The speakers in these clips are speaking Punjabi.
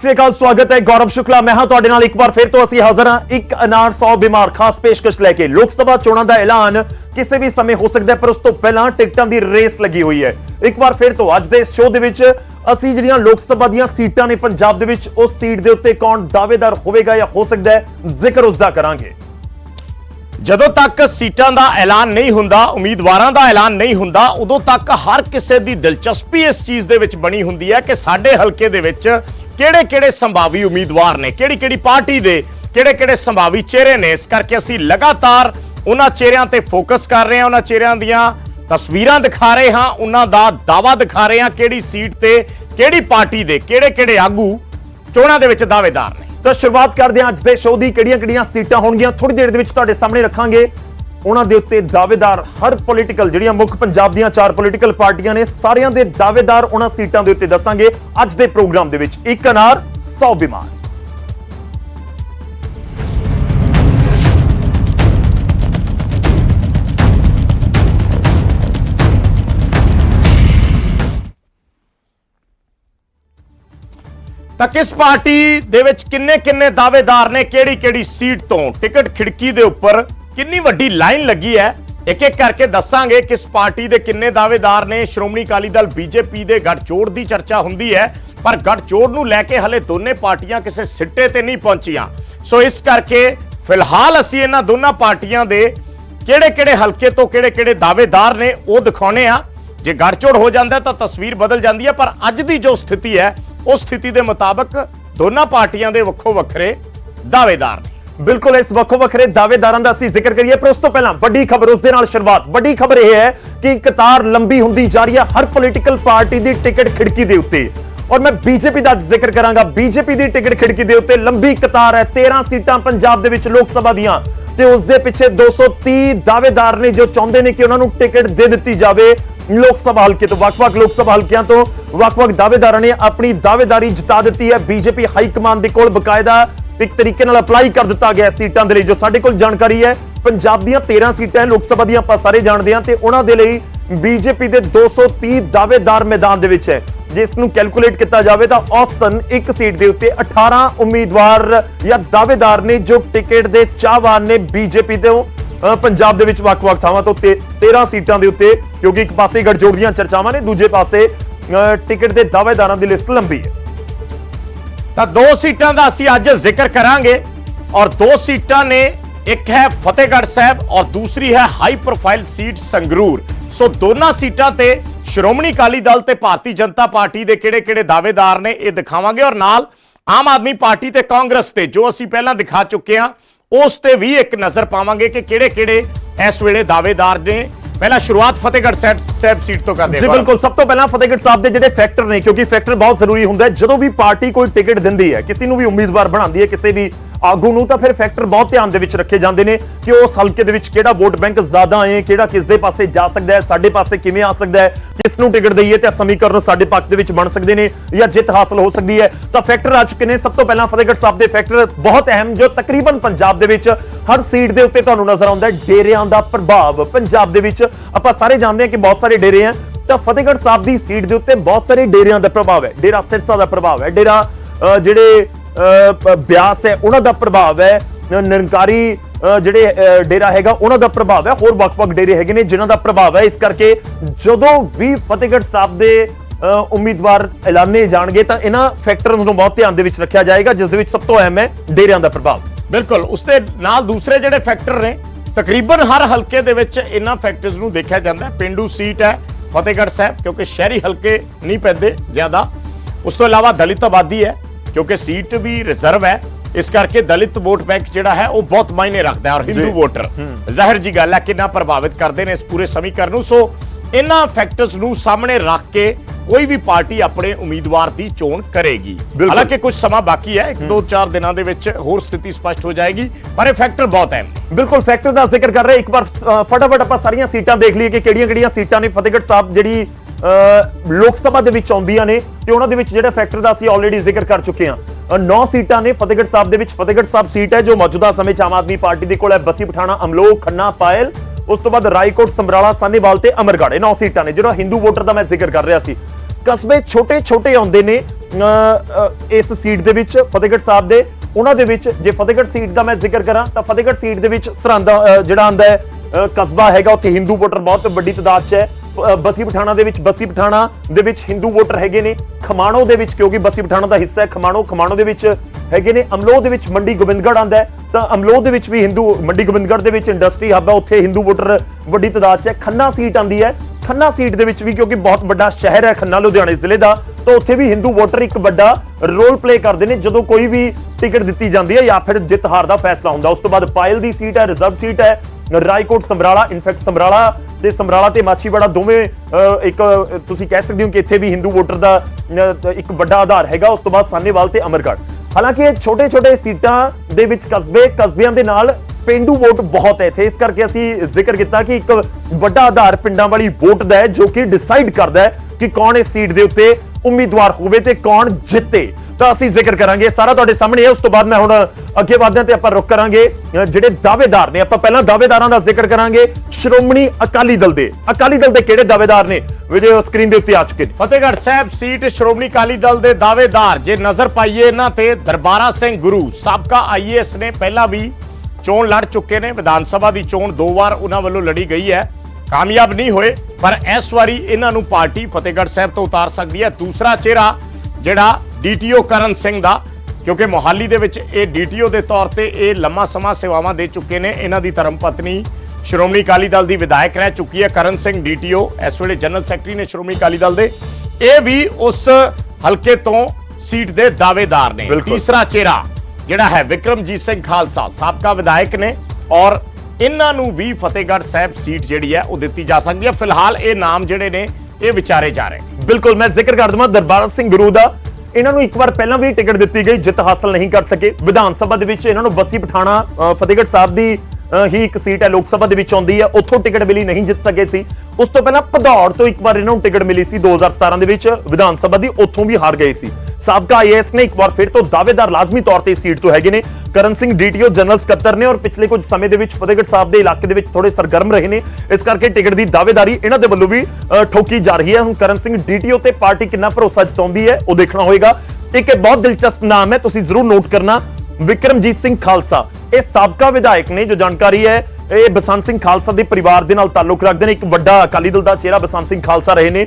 ਸਤਿ ਸ਼੍ਰੀ ਅਕਾਲ, ਸਵਾਗਤ ਹੈ। ਗੌਰਵ ਸ਼ੁਕਲਾ, ਮੈਂ ਹਾਂ ਤੁਹਾਡੇ ਨਾਲ ਇੱਕ ਵਾਰ ਫਿਰ ਤੋਂ। ਅਸੀਂ ਹਾਜ਼ਰ ਹਾਂ ਇੱਕ ਅਨਾਰ 100 ਬਿਮਾਰ ਖਾਸ ਪੇਸ਼ਕਸ਼ ਲੈ ਕੇ। ਲੋਕ ਸਭਾ ਚੋਣਾਂ ਦਾ ਐਲਾਨ ਕਿਸੇ ਵੀ ਸਮੇਂ ਹੋ ਸਕਦਾ ਪਰ ਉਸ ਤੋਂ ਪਹਿਲਾਂ ਟਿਕਟਾਂ ਦੀ ਰੇਸ ਲੱਗੀ ਹੋਈ ਹੈ। ਇੱਕ ਵਾਰ ਫਿਰ ਤੋਂ ਅੱਜ ਦੇ ਇਸ ਸ਼ੋਅ ਦੇ ਵਿੱਚ ਅਸੀਂ ਜਿਹੜੀਆਂ ਲੋਕ ਸਭਾ ਦੀਆਂ ਸੀਟਾਂ ਨੇ ਪੰਜਾਬ ਦੇ ਵਿੱਚ, ਉਸ ਸੀਟ ਦੇ ਉੱਤੇ ਕੌਣ ਦਾਅਵੇਦਾਰ ਹੋਵੇਗਾ ਜਾਂ ਹੋ ਸਕਦਾ ਹੈ, ਜ਼ਿਕਰ ਉਸ ਦਾ ਕਰਾਂਗੇ। ਜਦੋਂ ਤੱਕ ਸੀਟਾਂ ਦਾ ਐਲਾਨ ਨਹੀਂ ਹੁੰਦਾ, ਉਮੀਦਵਾਰਾਂ ਦਾ ਐਲਾਨ ਨਹੀਂ ਹੁੰਦਾ, ਉਦੋਂ ਤੱਕ ਹਰ ਕਿਸੇ ਦੀ ਦਿਲਚਸਪੀ ਇਸ ਚੀਜ਼ ਦੇ ਵਿੱਚ ਬਣੀ ਹੁੰਦੀ ਹੈ ਕਿ ਸਾਡੇ ਹਲਕੇ ਦੇ ਵਿੱਚ ਕਿਹੜੇ-ਕਿਹੜੇ ਸੰਭਾਵੀ ਉਮੀਦਵਾਰ ਨੇ, ਕਿਹੜੀ-ਕਿਹੜੀ ਪਾਰਟੀ ਦੇ ਕਿਹੜੇ-ਕਿਹੜੇ ਸੰਭਾਵੀ ਚਿਹਰੇ ਨੇ, ਇਸ ਕਰਕੇ ਅਸੀਂ ਲਗਾਤਾਰ ਉਹਨਾਂ ਚਿਹਰਿਆਂ ਤੇ ਫੋਕਸ ਕਰ ਰਹੇ ਹਾਂ, ਉਹਨਾਂ ਚਿਹਰਿਆਂ ਦੀਆਂ ਤਸਵੀਰਾਂ ਦਿਖਾ ਰਹੇ ਹਾਂ, ਉਹਨਾਂ ਦਾ ਦਾਵਾ ਦਿਖਾ ਰਹੇ ਹਾਂ ਕਿਹੜੀ ਸੀਟ ਤੇ ਕਿਹੜੀ ਪਾਰਟੀ ਦੇ ਕਿਹੜੇ-ਕਿਹੜੇ ਆਗੂ ਚੋਣਾਂ ਦੇ ਵਿੱਚ ਦਾਅਵੇਦਾਰ ਨੇ। ਤਾਂ ਸ਼ੁਰੂਆਤ ਕਰਦੇ ਹਾਂ ਅੱਜ ਦੇ ਸ਼ੋਅ ਦੀ, ਕਿਹੜੀਆਂ-ਕਿਹੜੀਆਂ ਸੀਟਾਂ ਹੋਣਗੀਆਂ ਥੋੜੀ ਦੇਰ ਦੇ ਵਿੱਚ ਤੁਹਾਡੇ ਸਾਹਮਣੇ ਰੱਖਾਂਗੇ। ਉਹਨਾਂ ਦੇ ਉੱਤੇ ਦਾਅਵੇਦਾਰ ਹਰ ਪੋਲੀਟੀਕਲ ਜਿਹੜੀਆਂ ਮੁੱਖ ਪੰਜਾਬ ਦੀਆਂ ਚਾਰ ਪੋਲੀਟੀਕਲ ਪਾਰਟੀਆਂ ਨੇ, ਸਾਰਿਆਂ ਦੇ ਦਾਅਵੇਦਾਰ ਉਹਨਾਂ ਸੀਟਾਂ ਦੇ ਉੱਤੇ ਦੱਸਾਂਗੇ ਅੱਜ ਦੇ ਪ੍ਰੋਗਰਾਮ ਦੇ ਵਿੱਚ। ਇੱਕ ਅਨਾਰ 100 ਬਿਮਾਰ। ਤਾਂ ਕਿਸ ਪਾਰਟੀ ਦੇ ਵਿੱਚ ਕਿੰਨੇ ਕਿੰਨੇ ਦਾਅਵੇਦਾਰ ਨੇ ਕਿਹੜੀ ਕਿਹੜੀ ਸੀਟ ਤੋਂ? ਟਿਕਟ ਖਿੜਕੀ ਦੇ ਉੱਪਰ ਕਿੰਨੀ ਵੱਡੀ ਲਾਈਨ ਲੱਗੀ ਹੈ? ਇੱਕ ਇੱਕ ਕਰਕੇ ਦੱਸਾਂਗੇ ਕਿਸ ਪਾਰਟੀ ਦੇ ਕਿੰਨੇ ਦਾਅਵੇਦਾਰ ਨੇ। ਸ਼੍ਰੋਮਣੀ ਅਕਾਲੀ ਦਲ ਬੀਜੇਪੀ ਦੇ ਗੱਠਜੋੜ ਦੀ ਚਰਚਾ ਹੁੰਦੀ ਹੈ, ਪਰ ਗੱਠਜੋੜ ਨੂੰ ਲੈ ਕੇ ਹਲੇ ਦੋਨੇ ਪਾਰਟੀਆਂ ਕਿਸੇ ਸਿੱਟੇ ਤੇ ਨਹੀਂ ਪਹੁੰਚੀਆਂ। ਸੋ ਇਸ ਕਰਕੇ ਫਿਲਹਾਲ ਅਸੀਂ ਇਹਨਾਂ ਦੋਨਾਂ ਪਾਰਟੀਆਂ ਦੇ ਕਿਹੜੇ-ਕਿਹੜੇ ਹਲਕੇ ਤੋਂ ਕਿਹੜੇ-ਕਿਹੜੇ ਦਾਅਵੇਦਾਰ ਨੇ ਉਹ ਦਿਖਾਉਣੇ ਆ। ਜੇ ਗੱਠਜੋੜ ਹੋ ਜਾਂਦਾ ਤਾਂ ਤਸਵੀਰ ਬਦਲ ਜਾਂਦੀ ਹੈ, ਪਰ ਅੱਜ ਦੀ ਜੋ ਸਥਿਤੀ ਹੈ, ਉਸ ਸਥਿਤੀ ਦੇ ਮੁਤਾਬਕ ਦੋਨਾਂ ਪਾਰਟੀਆਂ ਦੇ ਵੱਖੋ ਵੱਖਰੇ ਦਾਅਵੇਦਾਰ ਨੇ। ਬਿਲਕੁਲ ਇਸ ਵੱਖੋ ਵੱਖਰੇ ਦਾਅਵੇਦਾਰਾਂ ਦਾ ਅਸੀਂ ਜ਼ਿਕਰ ਕਰੀਏ। ਪਰ ਉਸ ਤੋਂ ਪਹਿਲਾਂ ਵੱਡੀ ਖਬਰ, ਉਸ ਦੇ ਨਾਲ ਸ਼ੁਰੂਆਤ। ਵੱਡੀ ਖਬਰ ਇਹ ਹੈ ਕਿ ਕਤਾਰ ਲੰਬੀ ਹੁੰਦੀ ਜਾ ਰਹੀ ਹੈ ਹਰ ਪੋਲੀਟੀਕਲ ਪਾਰਟੀ ਦੀ ਟਿਕਟ ਖਿੜਕੀ ਦੇ ਉੱਤੇ। ਔਰ ਮੈਂ ਬੀਜੇਪੀ ਦਾ ਜ਼ਿਕਰ ਕਰਾਂਗਾ। ਬੀਜੇਪੀ ਦੀ ਟਿਕਟ ਖਿੜਕੀ ਦੇ ਉੱਤੇ ਲੰਬੀ ਕਤਾਰ ਹੈ 13 ਸੀਟਾਂ ਪੰਜਾਬ ਦੇ ਵਿੱਚ ਲੋਕ ਸਭਾ ਦੀਆਂ। ਤੇ ਉਸ ਦੇ ਪਿੱਛੇ 230 ਦਾਅਵੇਦਾਰ ਨੇ ਜੋ ਚਾਹੁੰਦੇ ਨੇ ਕਿ ਉਹਨਾਂ ਨੂੰ ਟਿਕਟ ਦੇ ਦਿੱਤੀ ਜਾਵੇ ਲੋਕ ਸਭਾ ਹਲਕੇ ਤੋਂ। ਵੱਖ-ਵੱਖ ਲੋਕ ਸਭਾ ਹਲਕਿਆਂ ਤੋਂ ਵੱਖ-ਵੱਖ ਦਾਅਵੇਦਾਰਾਂ ਨੇ ਆਪਣੀ ਦਾਅਵੇਦਾਰੀ ਜਿਤਾ ਦਿੱਤੀ ਹੈ। ਬੀਜੇਪੀ ਹਾਈ ਕਮਾਂਡ ਦੇ ਕੋਲ ਬਕਾਇਦਾ ਇੱਕ ਤਰੀਕੇ ਨਾਲ ਅਪਲਾਈ ਕਰ ਦਿੱਤਾ ਗਿਆ ਸੀਟਾਂ ਦੇ ਲਈ, ਜੋ ਸਾਡੇ ਕੋਲ ਜਾਣਕਾਰੀ ਹੈ। ਪੰਜਾਬ ਦੀਆਂ 13 ਸੀਟਾਂ ਲੋਕ ਸਭਾ ਦੀਆਂ ਆਪਾਂ ਸਾਰੇ ਜਾਣਦੇ ਹਾਂ ਤੇ ਉਹਨਾਂ ਦੇ ਲਈ ਬੀਜੇਪੀ ਦੇ 230 ਦਾਅਵੇਦਾਰ ਮੈਦਾਨ ਦੇ ਵਿੱਚ ਹੈ। ਜਿਸ ਨੂੰ ਕੈਲਕੂਲੇਟ ਕੀਤਾ ਜਾਵੇ ਤਾਂ ਔਸਤਨ ਇੱਕ ਸੀਟ ਦੇ ਉੱਤੇ 18 ਉਮੀਦਵਾਰ ਜਾਂ ਦਾਅਵੇਦਾਰ ਨੇ ਜੋ ਟਿਕਟ ਦੇ ਚਾਹਵਾਨ ਨੇ ਬੀਜੇਪੀ ਤੋਂ ਪੰਜਾਬ ਦੇ ਵਿੱਚ ਵੱਖ-ਵੱਖ ਥਾਵਾਂ ਤੋਂ ਤੇ- 13 ਸੀਟਾਂ ਦੇ ਉੱਤੇ, ਕਿਉਂਕਿ ਇੱਕ ਪਾਸੇ ਗੱਠਜੋੜ ਦੀਆਂ ਚਰਚਾਵਾਂ ਨੇ, ਦੂਜੇ ਪਾਸੇ ਟਿਕਟ ਦੇ ਦਾਅਵੇਦਾਰਾਂ ਦੀ ਲਿਸਟ ਲੰਬੀ ਹੈ। ਤਾਂ ਦੋ ਸੀਟਾਂ ਦਾ ਅਸੀਂ ਅੱਜ ਜ਼ਿਕਰ ਕਰਾਂਗੇ ਔਰ ਦੋ ਸੀਟਾਂ ਨੇ, ਇੱਕ ਹੈ ਫਤਿਹਗੜ੍ਹ ਸਾਹਿਬ ਔਰ ਦੂਸਰੀ ਹੈ ਹਾਈ ਪ੍ਰੋਫਾਈਲ ਸੀਟ ਸੰਗਰੂਰ। ਸੋ ਦੋਨਾਂ ਸੀਟਾਂ ਤੇ ਸ਼੍ਰੋਮਣੀ ਅਕਾਲੀ ਦਲ ਤੇ ਭਾਰਤੀ ਜਨਤਾ ਪਾਰਟੀ ਦੇ ਕਿਹੜੇ-ਕਿਹੜੇ ਦਾਅਵੇਦਾਰ ਨੇ ਇਹ ਦਿਖਾਵਾਂਗੇ ਔਰ ਨਾਲ ਆਮ ਆਦਮੀ ਪਾਰਟੀ ਤੇ ਕਾਂਗਰਸ ਤੇ ਜੋ ਅਸੀਂ ਪਹਿਲਾਂ ਦਿਖਾ ਚੁੱਕੇ ਹਾਂ, ਉਸ ਤੇ ਵੀ ਇੱਕ ਨਜ਼ਰ ਪਾਵਾਂਗੇ ਕਿ ਕਿਹੜੇ-ਕਿਹੜੇ ਇਸ ਵੇਲੇ ਦਾਅਵੇਦਾਰ ਨੇ ਪਹਿਲਾਂ ਸ਼ੁਰੂਆਤ ਫਤਿਹਗੜ੍ਹ ਸਾਹਿਬ ਸੀਟ ਤੋਂ ਕਰਦੇ ਜੀ ਹਾਂ। ਬਿਲਕੁਲ ਸਭ ਤੋਂ ਪਹਿਲਾਂ ਫਤਿਹਗੜ੍ਹ ਸਾਹਿਬ ਦੇ ਜਿਹੜੇ ਫੈਕਟਰ ਨੇ ਕਿਉਂਕਿ ਫੈਕਟਰ ਬਹੁਤ ਜ਼ਰੂਰੀ ਹੁੰਦਾ ਹੈ। ਜਦੋਂ ਵੀ ਪਾਰਟੀ ਕੋਈ ਟਿਕਟ ਦਿੰਦੀ ਹੈ ਕਿਸੇ ਨੂੰ ਵੀ ਉਮੀਦਵਾਰ ਬਣਾਉਂਦੀ ਹੈ ਕਿਸੇ ਵੀ ਆਗੂ ਨੂੰ ਤਾਂ ਫਿਰ ਫੈਕਟਰ ਬਹੁਤ ਧਿਆਨ ਦੇ ਵਿੱਚ ਰੱਖੇ ਜਾਂਦੇ ਨੇ ਕਿ ਉਸ ਹਲਕੇ ਦੇ ਵਿੱਚ ਕਿਹੜਾ ਵੋਟ ਬੈਂਕ ਜ਼ਿਆਦਾ ਹੈ ਕਿਹੜਾ ਕਿਸ ਦੇ ਪਾਸੇ ਜਾ ਸਕਦਾ ਹੈ, ਸਾਡੇ ਪਾਸੇ ਕਿਵੇਂ ਆ ਸਕਦਾ ਹੈ, ਕਿਸ ਨੂੰ ਟਿਕਟ ਦਈਏ ਤੇ ਸਮੀਕਰਨ ਸਾਡੇ ਪੱਖ ਦੇ ਵਿੱਚ ਬਣ ਸਕਦੇ ਨੇ ਜਾਂ ਜਿੱਤ ਹਾਸਲ ਹੋ ਸਕਦੀ ਹੈ। ਤਾਂ ਫੈਕਟਰ ਆ ਚੁੱਕੇ ਨੇ। ਸਭ ਤੋਂ ਪਹਿਲਾਂ ਫਤਿਹਗੜ੍ਹ ਸਾਹਿਬ ਦੇ ਫੈਕਟਰ ਬਹੁਤ ਅਹਿਮ, ਜੋ ਤਕਰੀਬਨ ਪੰਜਾਬ ਦੇ ਵਿੱਚ ਹਰ ਸੀਟ ਦੇ ਉੱਤੇ ਤੁਹਾਨੂੰ ਨਜ਼ਰ ਆਉਂਦਾ ਹੈ, ਡੇਰਿਆਂ ਦਾ ਪ੍ਰਭਾਵ। ਪੰਜਾਬ ਦੇ ਵਿੱਚ ਆਪਾਂ ਸਾਰੇ ਜਾਣਦੇ ਹਾਂ ਕਿ ਬਹੁਤ ਸਾਰੇ ਡੇਰੇ ਆ, ਤਾਂ ਫਤਿਹਗੜ੍ਹ ਸਾਹਿਬ ਦੀ ਸੀਟ ਦੇ ਉੱਤੇ ਬਹੁਤ ਸਾਰੇ ਡੇਰਿਆਂ ਦਾ ਪ੍ਰਭਾਵ ਹੈ। ਡੇਰਾ ਸਿਰਸਾ ਦਾ ਪ੍ਰਭਾਵ ਹੈ। ਡੇਰਾ ਜਿਹੜੇ ਬਿਆਸ ਹੈ, ਉਹਨਾਂ ਦਾ ਪ੍ਰਭਾਵ ਹੈ। ਨਿਰੰਕਾਰੀ ਜਿਹੜੇ ਡੇਰਾ ਹੈਗਾ, ਉਹਨਾਂ ਦਾ ਪ੍ਰਭਾਵ ਹੈ। ਹੋਰ ਵੱਖ-ਵੱਖ ਡੇਰੇ ਹੈਗੇ ਨੇ ਜਿਨ੍ਹਾਂ ਦਾ ਪ੍ਰਭਾਵ ਹੈ। ਇਸ ਕਰਕੇ ਜਦੋਂ ਵੀ ਫਤਿਹਗੜ੍ਹ ਸਾਹਿਬ ਦੇ ਉਮੀਦਵਾਰ ਐਲਾਨੇ ਜਾਣਗੇ, ਤਾਂ ਇਹਨਾਂ ਫੈਕਟਰਸ ਨੂੰ ਬਹੁਤ ਧਿਆਨ ਦੇ ਵਿੱਚ ਰੱਖਿਆ ਜਾਏਗਾ, ਜਿਸ ਦੇ ਵਿੱਚ ਸਭ ਤੋਂ ਅਹਿਮ ਹੈ ਡੇਰਿਆਂ ਦਾ ਪ੍ਰਭਾਵ। ਬਿਲਕੁਲ, ਉਸ ਦੇ ਨਾਲ ਦੂਸਰੇ ਜਿਹੜੇ ਫੈਕਟਰ ਨੇ, ਤਕਰੀਬਨ ਹਰ ਹਲਕੇ ਦੇ ਵਿੱਚ ਇਹਨਾਂ ਫੈਕਟਰਸ ਨੂੰ ਦੇਖਿਆ ਜਾਂਦਾ ਹੈ। ਪਿੰਡੂ ਸੀਟ ਹੈ ਫਤਿਹਗੜ੍ਹ ਸਾਹਿਬ, ਕਿਉਂਕਿ ਸ਼ਹਿਰੀ ਹਲਕੇ ਨਹੀਂ ਪੈਂਦੇ ਜ਼ਿਆਦਾ। ਉਸ ਤੋਂ ਇਲਾਵਾ ਦਲਿਤ ਆਬਾਦੀ ਹੈ। ਕਿਉਂਕਿ ਸੀਟ ਵੀ ਰਿਜ਼ਰਵ ਹੈ। ਇਸ ਕਰਕੇ ਦਲਿਤ ਵੋਟ ਬੈਂਕ ਜਿਹੜਾ ਹੈ ਉਹ ਬਹੁਤ ਮਾਇਨੇ ਰੱਖਦਾ ਹੈ ਔਰ ਹਿੰਦੂ। ਵੋਟਰ ਜ਼ਾਹਿਰ ਜੀ ਗੱਲ ਹੈ ਕਿੰਨਾ ਪ੍ਰਭਾਵਿਤ ਕਰਦੇ ਨੇ ਇਸ ਪੂਰੇ ਸਮੀਕਰਨ ਨੂੰ। ਸੋ ਇਹਨਾਂ ਫੈਕਟਰਸ ਨੂੰ ਸਾਹਮਣੇ ਰੱਖ ਕੇ ਕੋਈ ਵੀ ਪਾਰਟੀ ਆਪਣੇ ਉਮੀਦਵਾਰ ਦੀ ਚੋਣ ਕਰੇਗੀ। ਹਾਲਾਂਕਿ ਕੁਝ ਸਮਾਂ ਬਾਕੀ ਹੈ ਇੱਕ ਦੋ ਚਾਰ ਦਿਨਾਂ ਦੇ ਵਿੱਚ ਹੋਰ ਸਥਿਤੀ ਸਪਸ਼ਟ ਹੋ ਜਾਏਗੀ ਪਰ ਇਹ ਫੈਕਟਰ ਬਹੁਤ ਨੇ ਬਿਲਕੁਲ ਫੈਕਟਰ ਦਾ ਜ਼ਿਕਰ ਕਰ ਰਹੇ ਇੱਕ ਵਾਰ ਫਟਾਫਟ ਆਪਾਂ ਸਾਰੀਆਂ ਸੀਟਾਂ ਦੇਖ ਲਈਏ ਕਿ ਕਿਹੜੀਆਂ-ਕਿਹੜੀਆਂ ਸੀਟਾਂ ਨੇ। ਫਤਿਹਗੜ੍ਹ ਸਾਹਿਬ ਜਿਹੜੀ ਲੋਕ ਸਭਾ ਦੇ ਵਿੱਚ ਆਉਂਦੀਆਂ ਨੇ ਤੇ ਉਹਨਾਂ ਦੇ ਵਿੱਚ ਜਿਹੜਾ ਫੈਕਟਰ ਦਾ ਅਸੀਂ ਆਲਰੇਡੀ ਜ਼ਿਕਰ ਕਰ ਚੁੱਕੇ ਹਾਂ। 9 ਸੀਟਾਂ ਨੇ ਫਤਿਹਗੜ੍ਹ ਸਾਹਿਬ ਦੇ ਵਿੱਚ। ਫਤਿਹਗੜ੍ਹ ਸਾਹਿਬ ਸੀਟ ਹੈ ਜੋ ਮੌਜੂਦਾ ਸਮੇਂ 'ਚ ਆਮ ਆਦਮੀ ਪਾਰਟੀ ਦੇ ਕੋਲ ਹੈ। ਬਸੀ ਪਠਾਣਾ, ਅਮਲੋਹ, ਖੰਨਾ, ਪਾਇਲ। ਉਸ ਤੋਂ ਬਾਅਦ ਰਾਏਕੋਟ ਸਮਰਾਲਾ ਸਾਨੇਵਾਲ ਤੇ ਅਮਰਗੜ੍ਹ। ਇਹ 9 ਸੀਟਾਂ ਨੇ, ਜਿਹੜਾ ਹਿੰਦੂ ਵੋਟਰ ਦਾ ਮੈਂ ਜ਼ਿਕਰ ਕਰ ਰਿਹਾ ਸੀ। ਕਸਬੇ ਛੋਟੇ-ਛੋਟੇ ਆਉਂਦੇ ਨੇ ਇਸ ਸੀਟ ਦੇ ਵਿੱਚ, ਫਤਿਹਗੜ੍ਹ ਸਾਹਿਬ ਦੇ। ਉਹਨਾਂ ਦੇ ਵਿੱਚ, ਜੇ ਫਤਿਹਗੜ੍ਹ ਸੀਟ ਦਾ ਮੈਂ ਜ਼ਿਕਰ ਕਰਾਂ, ਤਾਂ ਫਤਿਹਗੜ੍ਹ ਸੀਟ ਦੇ ਵਿੱਚ ਸਰਹੰਦ ਜਿਹੜਾ ਆਂਦਾ ਹੈ ਕਸਬਾ ਹੈਗਾ, ਉੱਥੇ ਹਿੰਦੂ ਵੋਟਰ ਬਹੁਤ ਵੱਡੀ ਤਾਦਾਦ 'ਚ ਹੈ। ਬਸੀ ਪਠਾਣਾ ਦੇ ਵਿੱਚ, ਬਸੀ ਪਠਾਣਾ ਦੇ ਵਿੱਚ ਹਿੰਦੂ ਵੋਟਰ ਹੈਗੇ ਨੇ। ਖਮਾਣੋ ਦੇ ਵਿੱਚ, ਕਿਉਂਕਿ ਬਸੀ ਪਠਾਣਾ ਦਾ ਹਿੱਸਾ ਹੈ ਖਮਾਣੋ। ਖਮਾਣੋ ਦੇ ਵਿੱਚ ਹੈਗੇ ਨੇ। ਅਮਲੋਹ ਦੇ ਵਿੱਚ ਮੰਡੀ ਗੋਬਿੰਦਗੜ੍ਹ ਆਂਦਾ ਤਾਂ ਅਮਲੋਹ ਦੇ ਵਿੱਚ ਵੀ ਹਿੰਦੂ ਮੰਡੀ ਗੋਬਿੰਦਗੜ੍ਹ ਦੇ ਵਿੱਚ ਇੰਡਸਟਰੀ ਹੱਬ ਹੈ। ਉੱਥੇ ਹਿੰਦੂ ਵੋਟਰ ਵੱਡੀ ਤਾਦਾਦ 'ਚ ਹੈ। ਖੰਨਾ ਸੀਟ ਆਂਦੀ ਹੈ। ਖੰਨਾ ਸੀਟ ਦੇ ਵਿੱਚ ਵੀ ਕਿਉਂਕਿ ਬਹੁਤ ਵੱਡਾ ਸ਼ਹਿਰ ਹੈ ਖੰਨਾ, ਲੁਧਿਆਣੇ ਜ਼ਿਲ੍ਹੇ ਦਾ, ਤਾਂ ਉੱਥੇ ਵੀ ਹਿੰਦੂ ਵੋਟਰ ਇੱਕ ਵੱਡਾ ਰੋਲ ਪਲੇ ਕਰਦੇ ਨੇ। ਜਦੋਂ ਕੋਈ ਵੀ ਟਿਕਟ ਦਿੱਤੀ ਜਾਂਦੀ ਹੈ ਜਾਂ ਫਿਰ ਜਿੱਤ ਹਾਰ ਦਾ ਫੈਸਲਾ ਹੁੰਦਾ ਉਸ ਤੋਂ ਬਾਅਦ ਪਾਇਲ ਦੀ ਸੀਟ ਹੈ ਰਿਜ਼ਰਵ ਸੀਟ ਹੈ। ਰਾਏਕੋਟ ਸਮਰਾਲਾ ਇਨਫੈਕਟ ਸਮਰਾਲਾ ਤੇ ਸਮਰਾਲਾ ਤੇ ਮਾਛੀਵਾੜਾ ਦੋਵੇਂ ਇੱਕ ਤੁਸੀਂ ਕਹਿ ਸਕਦੇ ਹੋ ਕਿ ਇੱਥੇ ਵੀ ਹਿੰਦੂ ਵੋਟਰ ਦਾ ਇੱਕ ਵੱਡਾ ਆਧਾਰ ਹੈਗਾ, ਉਸ ਤੋਂ ਬਾਅਦ ਸਾਨੇਵਾਲ ਤੇ ਅਮਰਗੜ੍ਹ। ਹਾਲਾਂਕਿ ਇਹ ਛੋਟੇ-ਛੋਟੇ ਸੀਟਾਂ ਦੇ ਵਿੱਚ ਕਸਬੇ, ਕਸਬਿਆਂ ਦੇ ਨਾਲ ਪਿੰਡੂ ਵੋਟ ਬਹੁਤ ਹੈ ਇੱਥੇ। ਇਸ ਕਰਕੇ ਅਸੀਂ ਜ਼ਿਕਰ ਕੀਤਾ ਕਿ ਇੱਕ ਵੱਡਾ ਆਧਾਰ ਪਿੰਡਾਂ ਵਾਲੀ ਵੋਟ ਦਾ ਹੈ, ਜੋ ਕਿ ਡਿਸਾਈਡ ਕਰਦਾ ਹੈ ਕਿ ਕੌਣ ਇਸ ਸੀਟ ਦੇ ਉੱਤੇ ਉਮੀਦਵਾਰ ਹੋਵੇ ਤੇ ਕੌਣ ਜਿੱਤੇ। ਤਾਂ ਅਸੀਂ ਜ਼ਿਕਰ ਕਰਾਂਗੇ। ਸਾਰਾ ਤੁਹਾਡੇ ਸਾਹਮਣੇ ਹੈ। ਉਸ ਤੋਂ ਬਾਅਦ ਮੈਂ ਹੁਣ ਅੱਗੇ ਵਧਦੇ ਤੇ ਆਪਾਂ ਰੁਕ ਕਰਾਂਗੇ। ਜਿਹੜੇ ਦਾਅਵੇਦਾਰ ਨੇ, ਆਪਾਂ ਪਹਿਲਾਂ ਦਾਅਵੇਦਾਰਾਂ ਦਾ ਜ਼ਿਕਰ ਕਰਾਂਗੇ। ਸ਼੍ਰੋਮਣੀ ਅਕਾਲੀ ਦਲ ਦੇ। ਅਕਾਲੀ ਦਲ ਦੇ ਕਿਹੜੇ ਦਾਅਵੇਦਾਰ ਨੇ? ਵੀਡੀਓ ਸਕਰੀਨ ਦੇ ਉੱਤੇ ਆ ਚੁੱਕੇ ਨੇ। ਫਤਿਹਗੜ੍ਹ ਸਾਹਿਬ ਸੀਟ ਸ਼੍ਰੋਮਣੀ ਅਕਾਲੀ ਦਲ ਦੇ ਦਾਅਵੇਦਾਰ। ਜੇ ਨਜ਼ਰ ਪਾਈਏ ਇਹਨਾਂ ਤੇ, ਦਰਬਾਰਾ ਸਿੰਘ ਗੁਰੂ, ਸਾਬਕਾ ਆਈਏਐਸ ਨੇ ਪਹਿਲਾਂ ਵੀ ਚੋਣ ਲੜ ਚੁੱਕੇ ਨੇ। ਵਿਧਾਨ ਸਭਾ ਦੀ ਚੋਣ ਦੋ ਵਾਰ ਉਹਨਾਂ ਵੱਲੋਂ ਲੜੀ ਗਈ ਹੈ। ਕਾਮਯਾਬ ਨਹੀਂ ਹੋਏ, ਪਰ ਇਸ ਵਾਰੀ ਇਹਨਾਂ ਨੂੰ ਪਾਰਟੀ ਫਤਿਹਗੜ੍ਹ ਸਾਹਿਬ ਤੋਂ ਉਤਾਰ ਸਕਦੀ ਹੈ। ਦੂਸਰਾ ਚਿਹਰਾ ਜਿਹੜਾ ਡੀਟੀਓ ਕਰਨ ਸਿੰਘ ਦਾ ਕਿਉਂਕਿ ਮੋਹਾਲੀ ਦੇ ਵਿੱਚ ਇਹ ਡੀਟੀਓ ਦੇ ਤੌਰ ਤੇ ਇਹ ਲੰਮਾ ਸਮਾਂ ਸੇਵਾਵਾਂ ਦੇ ਚੁੱਕੇ ਨੇ ਇਹਨਾਂ ਦੀ ਧਰਮ ਪਤਨੀ ਸ਼੍ਰੋਮਣੀ ਅਕਾਲੀ ਦਲ ਦੀ ਵਿਧਾਇਕ ਰਹਿ ਚੁੱਕੀ ਹੈ ਕਰਨ ਸਿੰਘ ਡੀਟੀਓ। ਇਸ ਵੇਲੇ ਜਨਰਲ ਸੈਕਟਰੀ ਨੇ ਸ਼੍ਰੋਮਣੀ ਅਕਾਲੀ ਦਲ ਦੇ। ਇਹ ਵੀ ਉਸ ਹਲਕੇ ਤੋਂ ਸੀਟ ਦੇ ਦਾਅਵੇਦਾਰ ਨੇ। ਤੀਸਰਾ ਚਿਹਰਾ ਜਿਹੜਾ ਹੈ ਵਿਕਰਮਜੀਤ ਸਿੰਘ ਖਾਲਸਾ ਸਾਬਕਾ ਵਿਧਾਇਕ ਨੇ ਔਰ ਇਹਨਾਂ ਨੂੰ ਵੀ ਫਤਿਹਗੜ੍ਹ ਸਾਹਿਬ ਸੀਟ ਜਿਹੜੀ ਹੈ ਉਹ ਦਿੱਤੀ ਜਾ ਸਕਦੀ ਹੈ। ਫਿਲਹਾਲ ਇਹ ਨਾਮ ਜਿਹੜੇ ਨੇ ਇਹ ਵਿਚਾਰੇ ਜਾ ਰਹੇ ਬਿਲਕੁਲ ਮੈਂ ਜ਼ਿਕਰ ਕਰ ਦਵਾਂ ਦਰਬਾਰ ਸਿੰਘ ਗੁਰੂ ਦਾ। ਇਹਨਾਂ ਨੂੰ ਇੱਕ ਵਾਰ ਪਹਿਲਾਂ ਵੀ ਟਿਕਟ ਦਿੱਤੀ ਗਈ, ਜਿੱਤ ਹਾਸਲ ਨਹੀਂ ਕਰ ਸਕੇ। ਵਿਧਾਨ ਸਭਾ ਦੇ ਵਿੱਚ ਇਹਨਾਂ ਨੂੰ ਬੱਸੀ ਪਠਾਣਾ ਫਤਿਹਗੜ੍ਹ ਸਾਹਿਬ ਦੀ ਹੀ ਇੱਕ ਸੀਟ ਹੈ, ਲੋਕ ਸਭਾ ਦੇ ਵਿੱਚ ਆਉਂਦੀ ਹੈ। ਉੱਥੋਂ ਟਿਕਟ ਮਿਲੀ, ਨਹੀਂ ਜਿੱਤ ਸਕੇ ਸੀ। ਉਸ ਤੋਂ ਪਹਿਲਾਂ ਭਦੌੜ ਤੋਂ ਇੱਕ ਵਾਰ ਇਹਨਾਂ ਨੂੰ ਟਿਕਟ ਮਿਲੀ ਸੀ 2017 ਦੇ ਵਿੱਚ। ਵਿਧਾਨ ਸਭਾ ਦੀ ਉੱਥੋਂ ਵੀ ਹਾਰ ਗਏ ਸੀ। ਸਾਬਕਾ ਆਈਐਸ ਨੇ ਇੱਕ ਵਾਰ ਫਿਰ ਤੋਂ ਦਾਅਵੇਦਾਰ ਲਾਜ਼ਮੀ ਤੌਰ ਤੇ ਇਸ ਸੀਟ ਤੋਂ ਹੈਗੇ ਨੇ। ਕਰਨ ਸਿੰਘ, ਡੀਟੀਓ ਜਨਰਲ ਸਕੱਤਰ ਨੇ ਔਰ ਪਿਛਲੇ ਕੁਝ ਸਮੇਂ ਦੇ ਵਿੱਚ ਫਤਿਹਗੜ੍ਹ ਸਾਹਿਬ ਦੇ ਇਲਾਕੇ ਦੇ ਵਿੱਚ ਥੋੜੇ ਸਰਗਰਮ ਰਹੇ ਨੇ। ਇਸ ਕਰਕੇ ਟਿਕਟ ਦੀ ਦਾਅਵੇਦਾਰੀ ਇਹਨਾਂ ਦੇ ਵੱਲੋਂ ਵੀ ਠੋਕੀ ਜਾ ਰਹੀ ਹੈ। ਹੁਣ ਕਰਨ ਸਿੰਘ, ਡੀਟੀਓ ਤੇ ਪਾਰਟੀ ਕਿੰਨਾ ਭਰੋਸਾ ਜਤਾਉਂਦੀ ਹੈ, ਉਹ ਦੇਖਣਾ ਹੋਏਗਾ। ਇੱਕ ਇਹ ਬਹੁਤ ਦਿਲਚਸਪ ਨਾਮ ਹੈ, ਤੁਸੀਂ ਜ਼ਰੂਰ ਨੋਟ ਕਰਨਾ। ਵਿਕਰਮਜੀਤ ਸਿੰਘ ਖਾਲਸਾ। ਇਹ ਸਾਬਕਾ ਵਿਧਾਇਕ ਨੇ, ਜੋ ਜਾਣਕਾਰੀ ਹੈ, ਇਹ ਬਸੰਤ ਸਿੰਘ ਖਾਲਸਾ ਦੇ ਪਰਿਵਾਰ ਦੇ ਨਾਲ ਤਾਲੁਕ ਰੱਖਦੇ ਨੇ। ਇੱਕ ਵੱਡਾ ਅਕਾਲੀ ਦਲ ਦਾ ਚਿਹਰਾ ਬਸੰਤ ਸਿੰਘ ਖਾਲਸਾ ਰਹੇ ਨੇ।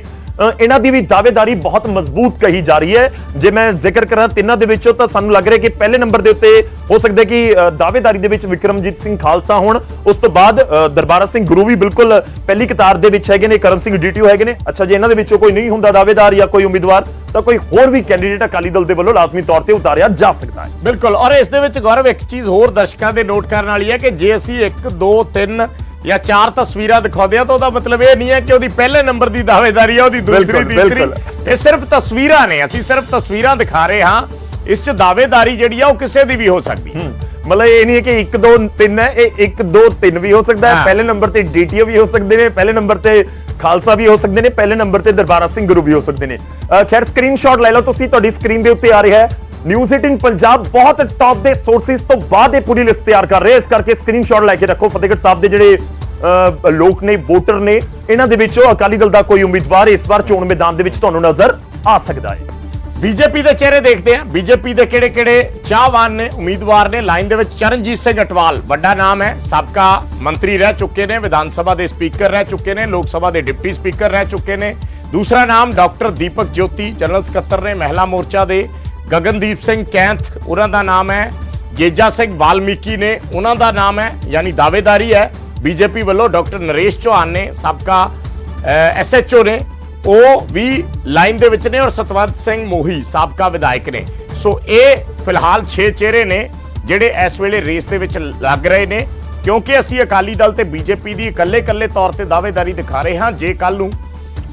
ਇਹਨਾਂ ਦੀ ਵੀ ਦਾਅਵੇਦਾਰੀ ਬਹੁਤ ਮਜ਼ਬੂਤ ਕਹੀ ਜਾ ਰਹੀ ਹੈ। ਜੇ ਮੈਂ ਜ਼ਿਕਰ ਕਰਾਂ ਤਿੰਨਾਂ ਦੇ ਵਿੱਚੋਂ ਤਾਂ ਸਾਨੂੰ ਲੱਗ ਰਿਹਾ ਕਿ ਪਹਿਲੇ ਨੰਬਰ ਦੇ ਉੱਤੇ ਹੋ ਸਕਦਾ ਕਿ ਦਾਅਵੇਦਾਰੀ ਦੇ ਵਿੱਚ ਵਿਕਰਮਜੀਤ ਸਿੰਘ ਖਾਲਸਾ ਹੋਣ। ਉਸ ਤੋਂ ਬਾਅਦ ਦਰਬਾਰਾ ਸਿੰਘ ਗੁਰੂ ਵੀ ਬਿਲਕੁਲ ਪਹਿਲੀ ਕਤਾਰ ਦੇ ਵਿੱਚ ਹੈਗੇ ਨੇ ਕਰਮ ਸਿੰਘ ਡੀਟੀਓ ਹੈਗੇ ਨੇ। ਅੱਛਾ, ਜੇ ਇਹਨਾਂ ਦੇ ਵਿੱਚੋਂ ਕੋਈ ਨਹੀਂ ਹੁੰਦਾ ਦਾਅਵੇਦਾਰ ਜਾਂ ਕੋਈ ਉਮੀਦਵਾਰ, ਤਾਂ ਕੋਈ ਹੋਰ ਵੀ ਕੈਂਡੀਡੇਟ ਅਕਾਲੀ ਦਲ ਦੇ ਵੱਲੋਂ ਲਾਜ਼ਮੀ ਤੌਰ ਤੇ ਉਤਾਰਿਆ ਜਾ ਸਕਦਾ ਹੈ। ਬਿਲਕੁਲ। ਔਰ ਇਸ ਦੇ ਵਿੱਚ ਗੌਰਵ, ਇੱਕ ਚੀਜ਼ ਹੋਰ ਦਰਸ਼ਕਾਂ ਦੇ ਨੋਟ ਕਰਨ ਵਾਲੀ ਹੈ ਕਿ ਜੇ ਅਸੀਂ 1 2 3 ਜਾਂ 4 ਤਸਵੀਰਾਂ ਦਿਖਾਉਂਦੇ ਆ ਤਾਂ ਉਹਦਾ ਮਤਲਬ ਇਹ ਨਹੀਂ ਹੈ ਕਿ ਉਹਦੀ ਪਹਿਲੇ ਨੰਬਰ ਦੀ ਦਾਅਵੇਦਾਰੀ ਹੈ ਉਹਦੀ ਦੂਸਰੀ ਤੀਸਰੀ। ਇਹ ਸਿਰਫ ਤਸਵੀਰਾਂ ਨੇ ਅਸੀਂ ਸਿਰਫ ਤਸਵੀਰਾਂ ਦਿਖਾ ਰਹੇ ਹਾਂ। ਇਸ 'ਚ ਦਾਅਵੇਦਾਰੀ ਜਿਹੜੀ ਆ ਉਹ ਕਿਸੇ ਦੀ ਵੀ ਹੋ ਸਕਦੀ ਹੈ। ਮਤਲਬ ਇਹ ਨਹੀਂ ਹੈ ਕਿ 1 2 3 ਹੈ ਇਹ 1 2 3 ਵੀ ਹੋ ਸਕਦਾ ਹੈ। ਪਹਿਲੇ ਨੰਬਰ ਤੇ ਡੀਟੀਓ ਵੀ ਹੋ ਸਕਦੇ ਨੇ ਪਹਿਲੇ ਨੰਬਰ ਤੇ ਖਾਲਸਾ ਵੀ ਹੋ ਸਕਦੇ ਨੇ ਪਹਿਲੇ ਨੰਬਰ ਤੇ ਦਰਬਾਰਾ ਸਿੰਘ ਗੁਰੂ ਵੀ ਹੋ ਸਕਦੇ ਨੇ। ਖੈਰ ਸਕਰੀਨਸ਼ਾਟ ਲੈ ਲਓ ਤੁਸੀਂ ਤੁਹਾਡੀ ਸਕਰੀਨ ਦੇ ਉੱਤੇ ਆ ਰਿਹਾ ਹੈ। ਨਿਊਜ਼ 18 ਪੰਜਾਬ ਬਹੁਤ ਟੌਪ ਦੇ ਸੋਰਸਿਸ ਤੋਂ ਬਾਅਦ ਇਹ ਪੂਰੀ ਲਿਸਟ ਤਿਆਰ ਕਰ ਰਿਹਾ ਇਸ ਕਰਕੇ ਸਕਰੀਨਸ਼ਾਟ ਲੈ ਕੇ ਰੱਖੋ। ਫਤਿਹਗੜ੍ਹ ਸਾਹਿਬ ਦੇ ਜਿਹੜੇ ਲੋਕ ਨੇ ਵੋਟਰ ਨੇ, ਇਹਨਾਂ ਦੇ ਵਿੱਚੋਂ ਅਕਾਲੀ ਦਲ ਦਾ ਕੋਈ ਉਮੀਦਵਾਰ ਇਸ ਵਾਰ ਚੋਣ ਮੈਦਾਨ ਦੇ ਵਿੱਚ ਤੁਹਾਨੂੰ ਨਜ਼ਰ ਆ ਸਕਦਾ ਹੈ। ਬੀਜੇਪੀ ਦੇ ਚਿਹਰੇ ਦੇਖਦੇ ਹਾਂ। ਬੀਜੇਪੀ ਦੇ ਕਿਹੜੇ ਕਿਹੜੇ ਚਾਹਵਾਨ ਨੇ, ਉਮੀਦਵਾਰ ਨੇ? ਲਾਈਨ ਦੇ ਵਿੱਚ ਚਰਨਜੀਤ ਸਿੰਘ ਅਟਵਾਲ, ਵੱਡਾ ਨਾਮ ਹੈ, ਸਾਬਕਾ ਮੰਤਰੀ ਰਹਿ ਚੁੱਕੇ ਨੇ, ਵਿਧਾਨ ਸਭਾ ਦੇ ਸਪੀਕਰ ਰਹਿ ਚੁੱਕੇ ਨੇ, ਲੋਕ ਸਭਾ ਦੇ ਡਿਪਟੀ ਸਪੀਕਰ ਰਹਿ ਚੁੱਕੇ ਨੇ। ਦੂਸਰਾ ਨਾਮ ਡਾਕਟਰ ਦੀਪਕ ਜੋਤੀ, ਜਨਰਲ ਸਕੱਤਰ ਨੇ, ਮਹਿਲਾ ਮੋਰਚਾ ਦੇ ਗਗਨਦੀਪ ਸਿੰਘ ਕੈਂਥ, ਉਹਨਾਂ ਦਾ ਨਾਮ ਹੈ। ਗੇਜਾ ਸਿੰਘ ਵਾਲਮੀਕੀ ਨੇ ਉਹਨਾਂ ਦਾ ਨਾਮ ਹੈ, ਯਾਨੀ ਦਾਅਵੇਦਾਰੀ ਹੈ। ਬੀਜੇਪੀ ਵੱਲੋਂ ਡਾਕਟਰ ਨਰੇਸ਼ ਚੌਹਾਨ ਨੇ, ਸਾਬਕਾ ਐਸਐਚਓ ਨੇ, ਉਹ ਵੀ ਲਾਈਨ ਦੇ ਵਿੱਚ ਨੇ ਔਰ ਸਤਵੰਤ ਸਿੰਘ ਮੋਹੀ, ਸਾਬਕਾ ਵਿਧਾਇਕ ਨੇ। ਸੋ ਇਹ ਫਿਲਹਾਲ 6 ਚਿਹਰੇ ਨੇ, ਜਿਹੜੇ ਇਸ ਵੇਲੇ ਰੇਸ ਦੇ ਵਿੱਚ ਲੱਗ ਰਹੇ ਨੇ। ਕਿਉਂਕਿ ਅਸੀਂ ਅਕਾਲੀ ਦਲ ਤੇ ਬੀਜੇਪੀ ਦੀ ਇਕੱਲੇ-ਇਕੱਲੇ ਤੌਰ ਤੇ ਦਾਅਵੇਦਾਰੀ ਦਿਖਾ ਰਹੇ ਹਾਂ, ਜੇ ਕੱਲ ਨੂੰ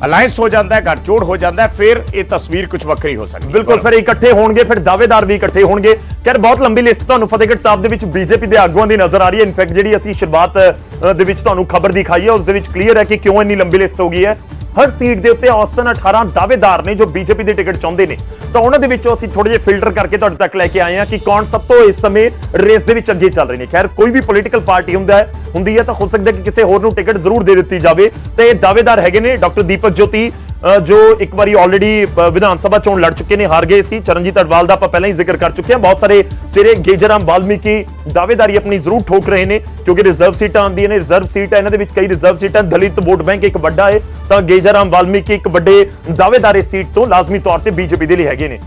ਅਲਾਈਅੰਸ ਹੋ ਜਾਂਦਾ ਹੈ ਗੱਠਜੋੜ ਹੋ ਜਾਂਦਾ ਹੈ, ਫਿਰ ਇਹ ਤਸਵੀਰ ਕੁਝ ਵੱਖਰੀ ਹੋ ਸਕਦੀ ਹੈ। ਬਿਲਕੁਲ, ਫਿਰ ਇਕੱਠੇ ਹੋਣਗੇ, ਫਿਰ ਦਾਅਵੇਦਾਰ ਵੀ ਇਕੱਠੇ ਹੋਣਗੇ। ਖੈਰ, ਬਹੁਤ ਲੰਬੀ ਲਿਸਟ ਤੁਹਾਨੂੰ ਫਤਿਹਗੜ੍ਹ ਸਾਹਿਬ ਦੇ ਵਿੱਚ ਬੀਜੇਪੀ ਦੇ ਆਗੂਆਂ ਦੀ ਨਜ਼ਰ ਆ ਰਹੀ ਹੈ। ਇਨਫੈਕਟ ਜਿਹੜੀ ਅਸੀਂ ਸ਼ੁਰੂਆਤ ਦੇ ਵਿੱਚ ਤੁਹਾਨੂੰ ਖਬਰ ਦਿਖਾਈ ਹੈ, ਉਸ ਦੇ ਵਿੱਚ ਕਲੀਅਰ ਹੈ ਕਿ ਕਿਉਂ ਇੰਨੀ ਲੰਬੀ ਲਿਸਟ ਹੋ ਗਈ ਹੈ। ਹਰ ਸੀਟ ਦੇ ਉੱਤੇ ਔਸਤਨ 18 ਦਾਅਵੇਦਾਰ ਨੇ ਜੋ ਬੀਜੇਪੀ ਦੀ ਟਿਕਟ ਚਾਹੁੰਦੇ ਨੇ। ਤਾਂ ਉਹਨਾਂ ਦੇ ਵਿੱਚੋਂ ਅਸੀਂ ਥੋੜੇ ਜਿਹਾ ਫਿਲਟਰ ਕਰਕੇ ਤੁਹਾਡੇ ਤੱਕ ਲੈ ਕੇ ਆਏ ਹਾਂ ਕਿ ਕੌਣ ਸਭ ਤੋਂ ਇਸ ਸਮੇਂ ਰੇਸ ਦੇ ਵਿੱਚ ਅੱਗੇ ਚੱਲ ਰਹੇ ਨੇ। ਖੈਰ, ਕੋਈ ਵੀ ਪੋਲੀਟੀਕਲ ਪਾਰਟੀ ਹੁੰਦਾ ਹੈ, ਹੁੰਦੀ ਹੈ ਤਾਂ ਹੋ ਸਕਦਾ ਕਿ ਕਿਸੇ ਹੋਰ ਨੂੰ ਟਿਕਟ ਜ਼ਰੂਰ ਦੇ ਦਿੱਤੀ ਜਾਵੇ। ਤੇ ਇਹ ਦਾਅਵੇਦਾਰ ਹੈਗੇ ਨੇ ਡਾਕਟਰ ਦੀਪਕ ਜੋਤੀ ਜੋ ਇੱਕ ਵਾਰੀ ਆਲਰੇਡੀ ਵਿਧਾਨ ਸਭਾ ਚੋਣ ਲੜ ਚੁੱਕੇ ਨੇ, ਹਾਰ ਗਏ ਸੀ। ਚਰਨਜੀਤ ਅਡਵਾਲ ਦਾ ਆਪਾਂ ਪਹਿਲਾਂ ਹੀ ਜ਼ਿਕਰ ਕਰ ਚੁੱਕੇ ਹਾਂ। ਬਹੁਤ ਸਾਰੇ ਚਿਹਰੇ ਗੇਜਰਾਮ ਵਾਲਮੀਕੀ ਦਾਅਵੇਦਾਰੀ ਆਪਣੀ ਜ਼ਰੂਰ ਠੋਕ ਰਹੇ ਨੇ, ਕਿਉਂਕਿ ਰਿਜ਼ਰਵ ਸੀਟਾਂ ਆਉਂਦੀਆਂ ਨੇ। ਰਿਜ਼ਰਵ ਸੀਟ ਹੈ, ਇਹਨਾਂ ਦੇ ਵਿੱਚ ਕਈ ਰਿਜ਼ਰਵ ਸੀਟਾਂ ਦਲਿਤ ਵੋਟ ਬੈਂਕ ਇੱਕ ਵੱਡਾ ਹੈ, ਤਾਂ ਗੇਜਰਾਮ ਵਾਲਮੀਕੀ ਇੱਕ ਵੱਡੇ ਦਾਅਵੇਦਾਰ ਇਸ ਸੀਟ ਤੋਂ ਲਾਜ਼ਮੀ ਤੌਰ ਤੇ ਬੀਜੇਪੀ ਦੇ ਲਈ ਹੈਗੇ ਨੇ।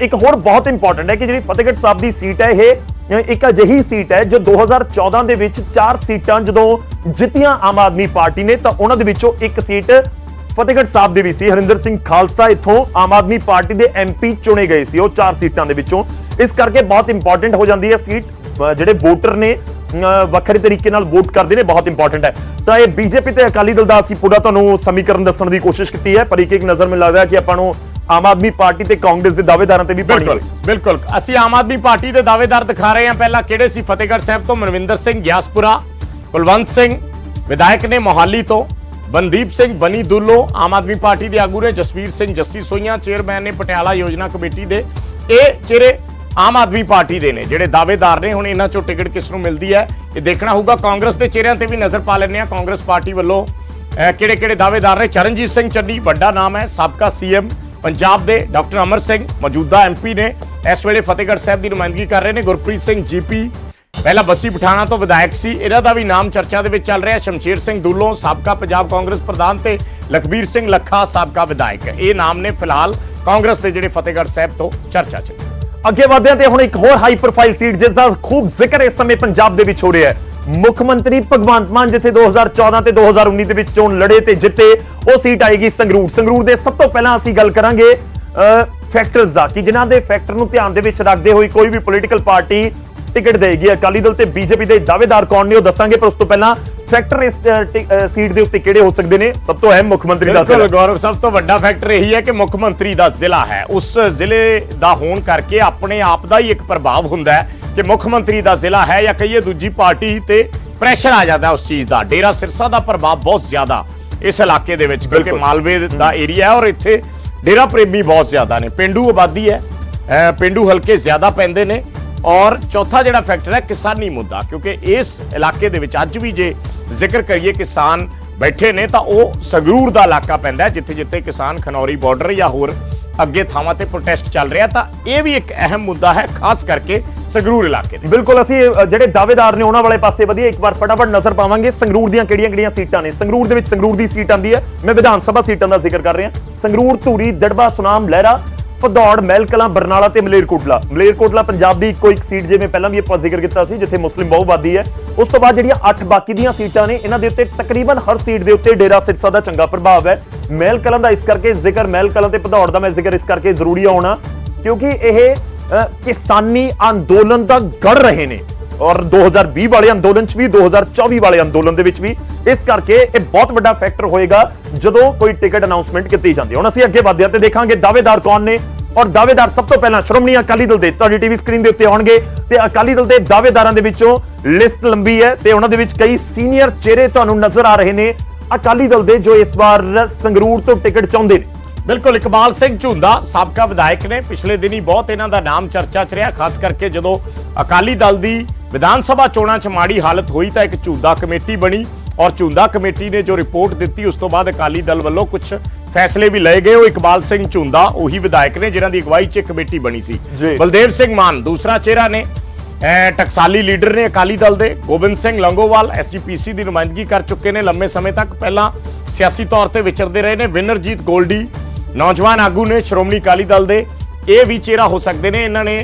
ਇੱਕ ਹੋਰ ਬਹੁਤ ਇੰਪੋਰਟੈਂਟ ਹੈ ਕਿ ਜਿਹੜੀ ਫਤਿਹਗੜ੍ਹ ਸਾਹਿਬ ਦੀ ਸੀਟ ਹੈ, ਇਹ ਇੱਕ ਅਜਿਹੀ ਸੀਟ ਹੈ, ਜੋ 2014 ਦੇ ਵਿੱਚ ਚਾਰ ਸੀਟਾਂ ਜਦੋਂ ਜਿੱਤੀਆਂ ਆਮ ਆਦਮੀ ਪਾਰਟੀ ਨੇ, ਤਾਂ ਉਹਨਾਂ ਦੇ ਵਿੱਚੋਂ ਇੱਕ ਸੀਟ ਫਤਿਹਗੜ੍ਹ ਸਾਹਿਬ ਦੇ ਵੀ ਸੀ। ਹਰਿੰਦਰ ਸਿੰਘ ਖਾਲਸਾ ਇੱਥੋਂ ਆਮ ਆਦਮੀ ਪਾਰਟੀ ਦੇ ਐਮਪੀ ਚੁਣੇ ਗਏ ਸੀ। ਉਹ ਚਾਰ ਸੀਟਾਂ ਦੇ ਵਿੱਚੋਂ। ਇਸ ਕਰਕੇ ਬਹੁਤ ਇੰਪੋਰਟੈਂਟ ਹੋ ਜਾਂਦੀ ਹੈ ਸੀਟ। ਜਿਹੜੇ ਵੋਟਰ ਨੇ ਵੱਖਰੇ ਤਰੀਕੇ ਨਾਲ ਵੋਟ ਕਰਦੇ ਨੇ ਬਹੁਤ ਇੰਪੋਰਟੈਂਟ ਹੈ। ਤਾਂ ਇਹ ਬੀਜੇਪੀ ਤੇ ਅਕਾਲੀ ਦਲ ਦਾ ਅਸੀਂ ਪੂਰਾ ਤੁਹਾਨੂੰ ਸਮੀਕਰਨ ਦੱਸਣ ਦੀ ਕੋਸ਼ਿਸ਼ ਕੀਤੀ ਹੈ। ਪਰ ਇੱਕ ਇੱਕ ਨਜ਼ਰ ਮੈਨੂੰ ਲੱਗਦਾ ਕਿ ਆਪਾਂ ਨੂੰ ਆਮ ਆਦਮੀ ਪਾਰਟੀ ਤੇ ਕਾਂਗਰਸ ਦੇ ਦਾਅਵੇਦਾਰਾਂ ਤੇ ਵੀ ਪਾਣੀ ਬਿਲਕੁਲ ਬਿਲਕੁਲ। ਅਸੀਂ ਆਮ ਆਦਮੀ ਪਾਰਟੀ ਦੇ ਦਾਅਵੇਦਾਰ ਦਿਖਾ ਰਹੇ ਹਾਂ। ਪਹਿਲਾਂ ਕਿਹੜੇ ਸੀ? ਫਤਿਹਗੜ੍ਹ ਸਾਹਿਬ ਤੋਂ ਮਨਵਿੰਦਰ ਸਿੰਘ ਗਿਆਸਪੁਰਾ ਕੁਲਵੰਤ ਸਿੰਘ ਵਿਧਾਇਕ ਨੇ ਮੋਹਾਲੀ ਤੋਂ। ਬਨਦੀਪ ਸਿੰਘ ਬਨੀ ਦੁੱਲੋ ਆਮ ਆਦਮੀ ਪਾਰਟੀ ਦੇ ਆਗੂ ਨੇ ਜਸਵੀਰ ਸਿੰਘ ਜੱਸੀ ਸੋਈਆਂ ਚੇਅਰਮੈਨ ਨੇ ਪਟਿਆਲਾ ਯੋਜਨਾ ਕਮੇਟੀ ਦੇ। ਇਹ ਚਿਹਰੇ ਆਮ ਆਦਮੀ ਪਾਰਟੀ ਦੇ ਨੇ, ਜਿਹੜੇ ਦਾਅਵੇਦਾਰ ਨੇ, ਹੁਣ ਇਹਨਾਂ ਚੋਂ ਟਿਕਟ ਕਿਸ ਨੂੰ ਮਿਲਦੀ ਹੈ, ਇਹ ਦੇਖਣਾ ਹੋਊਗਾ। ਕਾਂਗਰਸ ਦੇ ਚਿਹਰਿਆਂ ਤੇ ਵੀ ਨਜ਼ਰ ਪਾ ਲੈਂਦੇ ਆ ਕਾਂਗਰਸ ਪਾਰਟੀ ਵੱਲੋਂ ਕਿਹੜੇ ਕਿਹੜੇ ਦਾਅਵੇਦਾਰ ਨੇ? ਚਰਨਜੀਤ ਸਿੰਘ ਚੰਨੀ, ਵੱਡਾ ਨਾਮ ਹੈ, ਸਾਬਕਾ ਸੀਐਮ ਪੰਜਾਬ ਦੇ। ਡਾਕਟਰ ਅਮਰ ਸਿੰਘ ਮੌਜੂਦਾ ਐਮਪੀ ਨੇ ਇਸ ਵੇਲੇ ਫਤਿਹਗੜ੍ਹ ਸਾਹਿਬ ਦੀ ਨੁਮਾਇੰਦਗੀ ਕਰ ਰਹੇ ਨੇ। ਗੁਰਪ੍ਰੀਤ ਸਿੰਘ ਜੀਪੀ ਪਹਿਲਾਂ ਬੱਸੀ ਪਠਾਣਾ ਤੋਂ ਵਿਧਾਇਕ ਸੀ। ਇਹਨਾਂ ਦਾ ਵੀ ਨਾਮ ਚਰਚਾ ਦੇ ਵਿੱਚ ਚੱਲ ਰਿਹਾ। ਸ਼ਮਸ਼ੀਰ ਸਿੰਘ ਦੁੱਲੋਂ ਸਾਬਕਾ ਪੰਜਾਬ ਕਾਂਗਰਸ ਪ੍ਰਧਾਨ ਤੇ ਲਖਬੀਰ ਸਿੰਘ ਲੱਖਾ ਸਾਬਕਾ ਵਿਧਾਇਕ। ਇਹ ਨਾਮ ਨੇ ਫਿਲਹਾਲ ਕਾਂਗਰਸ ਦੇ ਜਿਹੜੇ ਫਤਿਹਗੜ੍ਹ ਸਾਹਿਬ ਤੋਂ ਚਰਚਾ 'ਚ ਅੱਗੇ ਵਧਦੇ ਤੇ ਹੁਣ ਇੱਕ ਹੋਰ ਹਾਈ ਪ੍ਰੋਫਾਈਲ ਸੀਟ ਜਿਸ ਦਾ ਖੂਬ ਜ਼ਿਕਰ ਇਸ ਸਮੇਂ ਪੰਜਾਬ ਦੇ ਵਿੱਚ ਹੋ ਰਿਹਾ ਹੈ। ਮੁੱਖ ਮੰਤਰੀ ਭਗਵੰਤ ਮਾਨ ਜਿੱਥੇ 2014 ਤੇ 2019 ਦੇ ਵਿੱਚ ਚੋਣ ਲੜੇ ਤੇ ਜਿੱਤੇ, ਉਹ ਸੀਟ ਆਏਗੀ ਸੰਗਰੂਰ। ਸੰਗਰੂਰ ਦੇ ਸਭ ਤੋਂ ਪਹਿਲਾਂ ਅਸੀਂ ਗੱਲ ਕਰਾਂਗੇ ਫੈਕਟਰਸ ਦਾ, ਕਿ ਜਿਨ੍ਹਾਂ ਦੇ ਫੈਕਟਰ ਨੂੰ ਧਿਆਨ ਦੇ ਵਿੱਚ ਰੱਖਦੇ ਹੋਏ ਕੋਈ ਵੀ ਪੋਲੀਟੀਕਲ ਪਾਰਟੀ ਟਿਕਟ ਦੇਗੀ। ਅਕਾਲੀ ਦਲ ਤੇ ਬੀਜੇਪੀ ਦੇ ਦਾਅਵੇਦਾਰ ਕੌਣ ਨੇ ਉਹ ਦੱਸਾਂਗੇ ਪਰ ਉਸ ਤੋਂ ਪਹਿਲਾਂ ਫੈਕਟਰ ਇਸ ਸੀਟ ਦੇ ਉੱਤੇ ਕਿਹੜੇ ਹੋ ਸਕਦੇ ਨੇ? ਸਭ ਤੋਂ ਅਹਿਮ ਮੁੱਖ ਮੰਤਰੀ ਦਾ ਬਿਲਕੁਲ ਗੌਰਵ ਸਭ ਤੋਂ ਵੱਡਾ ਫੈਕਟਰ ਇਹੀ ਹੈ ਕਿ ਮੁੱਖ ਮੰਤਰੀ ਦਾ ਜ਼ਿਲ੍ਹਾ ਹੈ। ਉਸ ਜ਼ਿਲ੍ਹੇ ਦਾ ਹੋਣ ਕਰਕੇ ਆਪਣੇ ਆਪ ਦਾ ਹੀ ਇੱਕ ਪ੍ਰਭਾਵ ਹੁੰਦਾ ਹੈ ਕਿ ਮੁੱਖ ਮੰਤਰੀ ਦਾ ਜ਼ਿਲ੍ਹਾ ਹੈ ਜਾਂ ਕਹੀਏ ਦੂਜੀ ਪਾਰਟੀ ਤੇ ਪ੍ਰੈਸ਼ਰ ਆ ਜਾਂਦਾ ਉਸ ਚੀਜ਼ ਦਾ। ਡੇਰਾ ਸਿਰਸਾ ਦਾ ਪ੍ਰਭਾਵ ਬਹੁਤ ਜ਼ਿਆਦਾ ਇਸ ਇਲਾਕੇ ਦੇ ਵਿੱਚ ਕਿਉਂਕਿ। ਮਾਲਵੇ ਦਾ ਏਰੀਆ ਹੈ ਔਰ ਇੱਥੇ ਡੇਰਾ ਪ੍ਰੇਮੀ ਬਹੁਤ ਜ਼ਿਆਦਾ ਨੇ। ਪਿੰਡੂ ਆਬਾਦੀ ਹੈ ਪਿੰਡੂ ਹਲਕੇ ਜ਼ਿਆਦਾ ਪੈਂਦੇ ਨੇ। ਔਰ ਚੌਥਾ ਜਿਹੜਾ ਫੈਕਟਰ ਹੈ, ਕਿਸਾਨੀ ਮੁੱਦਾ, ਕਿਉਂਕਿ ਇਸ ਇਲਾਕੇ ਦੇ ਵਿੱਚ ਅੱਜ ਵੀ ਜੇ ਜ਼ਿਕਰ ਕਰੀਏ ਕਿਸਾਨ ਬੈਠੇ ਨੇ, ਤਾਂ ਉਹ ਸੰਗਰੂਰ ਦਾ ਇਲਾਕਾ ਪੈਂਦਾ ਜਿੱਥੇ ਜਿੱਥੇ ਕਿਸਾਨ ਖਨੌਰੀ ਬਾਰਡਰ ਜਾਂ ਹੋਰ ਅੱਗੇ ਥਾਵਾਂ ਤੇ ਪ੍ਰੋਟੈਸਟ ਚੱਲ ਰਿਹਾ, ਤਾਂ ਇਹ ਵੀ ਇੱਕ ਅਹਿਮ ਮੁੱਦਾ ਹੈ, ਖਾਸ ਕਰਕੇ ਸੰਗਰੂਰ ਇਲਾਕੇ ਦੇ ਬਿਲਕੁਲ, ਅਸੀਂ ਜਿਹੜੇ ਦਾਅਵੇਦਾਰ ਨੇ, ਉਹਨਾਂ ਵਾਲੇ ਪਾਸੇ ਵਧੀਆ ਇੱਕ ਵਾਰ ਫਟਾਫਟ ਨਜ਼ਰ ਪਾਵਾਂਗੇ, ਸੰਗਰੂਰ ਦੀਆਂ ਕਿਹੜੀਆਂ-ਕਿਹੜੀਆਂ ਸੀਟਾਂ ਨੇ? ਸੰਗਰੂਰ ਦੇ ਵਿੱਚ ਸੰਗਰੂਰ ਦੀ ਸੀਟ ਆਂਦੀ ਹੈ, ਮੈਂ ਵਿਧਾਨ ਸਭਾ ਸੀਟਾਂ ਦਾ ਜ਼ਿਕਰ ਕਰ ਰਿਹਾ। ਸੰਗਰੂਰ ਧੂਰੀ, ਦੜਬਾ, ਸੁਨਾਮ, ਲਹਿਰਾ ਭਦੌੜ ਮਹਿਲ ਕਲਾਂ ਬਰਨਾਲਾ ਤੇ ਮਲੇਰਕੋਟਲਾ। ਮਲੇਰਕੋਟਲਾ ਪੰਜਾਬ ਦੀ ਇੱਕੋ ਇੱਕ ਸੀਟ ਜਿਵੇਂ ਪਹਿਲਾਂ ਵੀ ਆਪਾਂ ਜ਼ਿਕਰ ਕੀਤਾ ਸੀ, ਜਿੱਥੇ ਮੁਸਲਿਮ ਬਹੁਆਬਾਦੀ ਹੈ। ਉਸ ਤੋਂ ਬਾਅਦ ਜਿਹੜੀਆਂ 8 ਬਾਕੀ ਦੀਆਂ ਸੀਟਾਂ ਨੇ, ਇਹਨਾਂ ਦੇ ਉੱਤੇ ਤਕਰੀਬਨ ਹਰ ਸੀਟ ਦੇ ਉੱਤੇ ਡੇਰਾ ਸਿਰਸਾ ਦਾ ਚੰਗਾ ਪ੍ਰਭਾਵ ਹੈ। ਮਹਿਲ ਕਲਾਂ ਦਾ ਇਸ ਕਰਕੇ ਜ਼ਿਕਰ ਮਹਿਲ ਕਲਾਂ ਤੇ ਭਦੌੜ ਦਾ ਮੈਂ ਜ਼ਿਕਰ ਇਸ ਕਰਕੇ ਜ਼ਰੂਰੀ ਆਉਣਾ, ਕਿਉਂਕਿ ਇਹ ਕਿਸਾਨੀ ਅੰਦੋਲਨ ਦਾ ਗੜ ਰਹੇ ਨੇ। ਔਰ 2020 ਵਾਲੇ ਅੰਦੋਲਨ 'ਚ ਵੀ 2024 ਵਾਲੇ ਅੰਦੋਲਨ ਦੇ ਵਿੱਚ ਵੀ, ਇਸ ਕਰਕੇ ਇਹ ਬਹੁਤ ਵੱਡਾ ਫੈਕਟਰ ਹੋਏਗਾ ਜਦੋਂ ਕੋਈ ਟਿਕਟ ਅਨਾਉਂਸਮੈਂਟ ਕੀਤੀ ਜਾਂਦੀ ਹੈ। ਹੁਣ ਅਸੀਂ ਅੱਗੇ ਵਧਦੇ ਹਾਂ ਤੇ ਦੇਖਾਂਗੇ ਦਾਅਵੇਦਾਰ ਕੌਣ ਨੇ। ਔਰ ਦਾਅਵੇਦਾਰ ਸਭ ਤੋਂ ਪਹਿਲਾਂ ਸ਼੍ਰੋਮਣੀ ਅਕਾਲੀ ਦਲ ਦੇ, ਤੁਹਾਡੀ ਟੀਵੀ ਸਕਰੀਨ ਦੇ ਉੱਤੇ ਆਉਣਗੇ ਤੇ ਅਕਾਲੀ ਦਲ ਦੇ ਦਾਅਵੇਦਾਰਾਂ ਦੇ ਵਿੱਚੋਂ ਲਿਸਟ ਲੰਬੀ ਹੈ ਤੇ ਉਹਨਾਂ ਦੇ ਵਿੱਚ ਕਈ ਸੀਨੀਅਰ ਚਿਹਰੇ ਤੁਹਾਨੂੰ ਨਜ਼ਰ ਆ ਰਹੇ ਨੇ ਅਕਾਲੀ ਦਲ ਦੇ, ਜੋ ਇਸ ਵਾਰ ਸੰਗਰੂਰ ਤੋਂ ਟਿਕਟ ਚਾਹੁੰਦੇ ਨੇ। ਬਿਲਕੁਲ, ਇਕਬਾਲ ਸਿੰਘ ਝੁੰਦਾ, ਸਾਬਕਾ ਵਿਧਾਇਕ ਨੇ। ਪਿਛਲੇ ਦਿਨੀ ਬਹੁਤ ਇਹਨਾਂ ਦਾ ਨਾਮ ਚਰਚਾ 'ਚ ਰਿਹਾ, ਖਾਸ ਕਰਕੇ ਜਦੋਂ ਅਕਾਲੀ ਦਲ ਦੀ ਵਿਧਾਨ ਸਭਾ ਚੋਣਾਂ 'ਚ ਮਾੜੀ ਹਾਲਤ ਹੋਈ ਤਾਂ ਇੱਕ ਝੁੰਦਾ ਕਮੇਟੀ ਬਣੀ ਔਰ ਝੁੰਦਾ ਕਮੇਟੀ ਨੇ ਜੋ ਰਿਪੋਰਟ ਦਿੱਤੀ ਉਸ ਤੋਂ ਬਾਅਦ ਅਕਾਲੀ ਦਲ ਵੱਲੋਂ ਕੁਝ ਫੈਸਲੇ ਵੀ ਲਏ ਗਏ। ਉਹ ਇਕਬਾਲ ਸਿੰਘ ਝੁੰਦਾ ਉਹੀ ਵਿਧਾਇਕ ਨੇ ਜਿਨ੍ਹਾਂ ਦੀ ਅਗਵਾਈ 'ਚ ਕਮੇਟੀ ਬਣੀ ਸੀ। ਬਲਦੇਵ ਸਿੰਘ ਮਾਨ ਦੂਸਰਾ ਚਿਹਰਾ ਨੇ। ਟਕਸਾਲੀ ਲੀਡਰ ਨੇ ਅਕਾਲੀ ਦਲ ਦੇ। ਗੋਬਿੰਦ ਸਿੰਘ ਲੰਗੋਵਾਲ ਐਸਜੀਪੀਸੀ ਦੀ ਨੁਮਾਇੰਦਗੀ ਕਰ ਚੁੱਕੇ ਨੇ। ਲੰਮੇ ਸਮੇਂ ਤੱਕ ਪਹਿਲਾਂ ਸਿਆਸੀ ਤੌਰ ਤੇ ਵਿਚਰਦੇ ਰਹੇ ਨੇ। ਵਿਨਰਜੀਤ ਗੋਲਡੀ ਨੌਜਵਾਨ ਆਗੂ ਨੇ। ਸ਼੍ਰੋਮਣੀ ਅਕਾਲੀ ਦਲ ਦੇ। ਇਹ ਵੀ ਚਿਹਰਾ ਹੋ ਸਕਦੇ ਨੇ। ਇਹਨਾਂ ਨੇ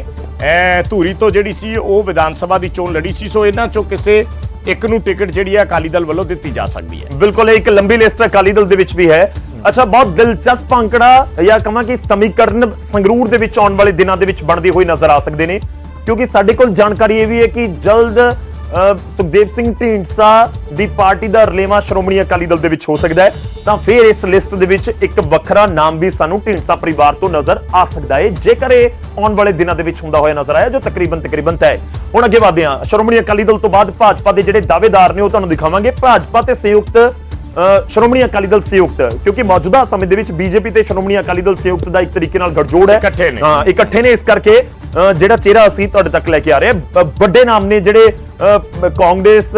ਧੂਰੀ ਤੋਂ ਜਿਹੜੀ ਸੀ ਉਹ ਵਿਧਾਨ ਸਭਾ ਦੀ ਚੋਣ ਲੜੀ ਸੀ, ਸੋ ਇਹਨਾਂ ਚੋਂ ਕਿਸੇ ਇੱਕ ਨੂੰ ਟਿਕਟ ਜਿਹੜੀ ਹੈ ਅਕਾਲੀ ਦਲ ਵੱਲੋਂ ਦਿੱਤੀ ਜਾ ਸਕਦੀ ਹੈ। ਬਿਲਕੁਲ ਇੱਕ ਲੰਬੀ ਲਿਸਟ ਅਕਾਲੀ ਦਲ ਦੇ ਵਿੱਚ ਵੀ ਹੈ। ਅੱਛਾ, ਬਹੁਤ ਦਿਲਚਸਪ ਅੰਕੜਾ ਜਾਂ ਕਹਾਂ ਕਿ ਸਮੀਕਰਨ ਸੰਗਰੂਰ ਦੇ ਵਿੱਚ ਆਉਣ ਵਾਲੇ ਦਿਨਾਂ ਦੇ ਵਿੱਚ ਬਣਦੇ ਹੋਏ ਨਜ਼ਰ ਆ ਸਕਦੇ ਨੇ, ਕਿਉਂਕਿ ਸਾਡੇ ਕੋਲ ਜਾਣਕਾਰੀ ਇਹ ਵੀ ਹੈ ਕਿ ਜਲਦ ਸੁਖਦੇਵ ਸਿੰਘ ਢੀਂਡਸਾ ਦੀ ਪਾਰਟੀ ਦਾ ਰਲੇਵਾ ਸ਼੍ਰੋਮਣੀ ਅਕਾਲੀ ਦਲ ਦੇ ਵਿੱਚ ਹੋ ਸਕਦਾ ਹੈ। ਤਾਂ ਫਿਰ ਇਸ ਲਿਸਟ ਦੇ ਵਿੱਚ ਇੱਕ ਵੱਖਰਾ ਨਾਮ ਵੀ ਸਾਨੂੰ ਢੀਂਡਸਾ ਪਰਿਵਾਰ ਤੋਂ ਨਜ਼ਰ ਆ ਸਕਦਾ ਹੈ। ਜੇਕਰ ਇਹ ਆਉਣ ਵਾਲੇ ਦਿਨਾਂ ਦੇ ਵਿੱਚ ਹੁੰਦਾ ਹੋਇਆ ਨਜ਼ਰ ਆਇਆ, ਜੋ ਤਕਰੀਬਨ ਤਕਰੀਬਨ ਤੈਅ ਹੁਣ ਅੱਗੇ ਵਧਦੇ ਹਾਂ। ਸ਼੍ਰੋਮਣੀ ਅਕਾਲੀ ਦਲ ਤੋਂ ਬਾਅਦ ਭਾਜਪਾ ਦੇ ਜਿਹੜੇ ਦਾਅਵੇਦਾਰ ਨੇ, ਉਹ ਤੁਹਾਨੂੰ ਦਿਖਾਵਾਂਗੇ। ਭਾਜਪਾ ਤੇ ਸੰਯੁਕਤ ਸ਼੍ਰੋਮਣੀ ਅਕਾਲੀ ਦਲ ਸੰਯੁਕਤ ਕਿਉਂਕਿ ਮੌਜੂਦਾ ਸਮੇਂ ਦੇ ਵਿੱਚ ਬੀਜੇਪੀ ਤੇ ਸ਼੍ਰੋਮਣੀ ਅਕਾਲੀ ਦਲ ਸੰਯੁਕਤ ਦਾ ਇੱਕ ਤਰੀਕੇ ਨਾਲ ਗਠਜੋੜ ਹੈ ਇਕੱਠੇ ਨੇ। ਹਾਂ ਇਕੱਠੇ ਨੇ ਇਸ ਕਰਕੇ ਜਿਹੜਾ ਚਿਹਰਾ ਅਸੀਂ ਤੁਹਾਡੇ ਤੱਕ ਲੈ ਕੇ ਆ ਰਹੇ ਹਾਂ ਵੱਡੇ ਨਾਮ ਨੇ ਜਿਹੜੇ ਕਾਂਗਰਸ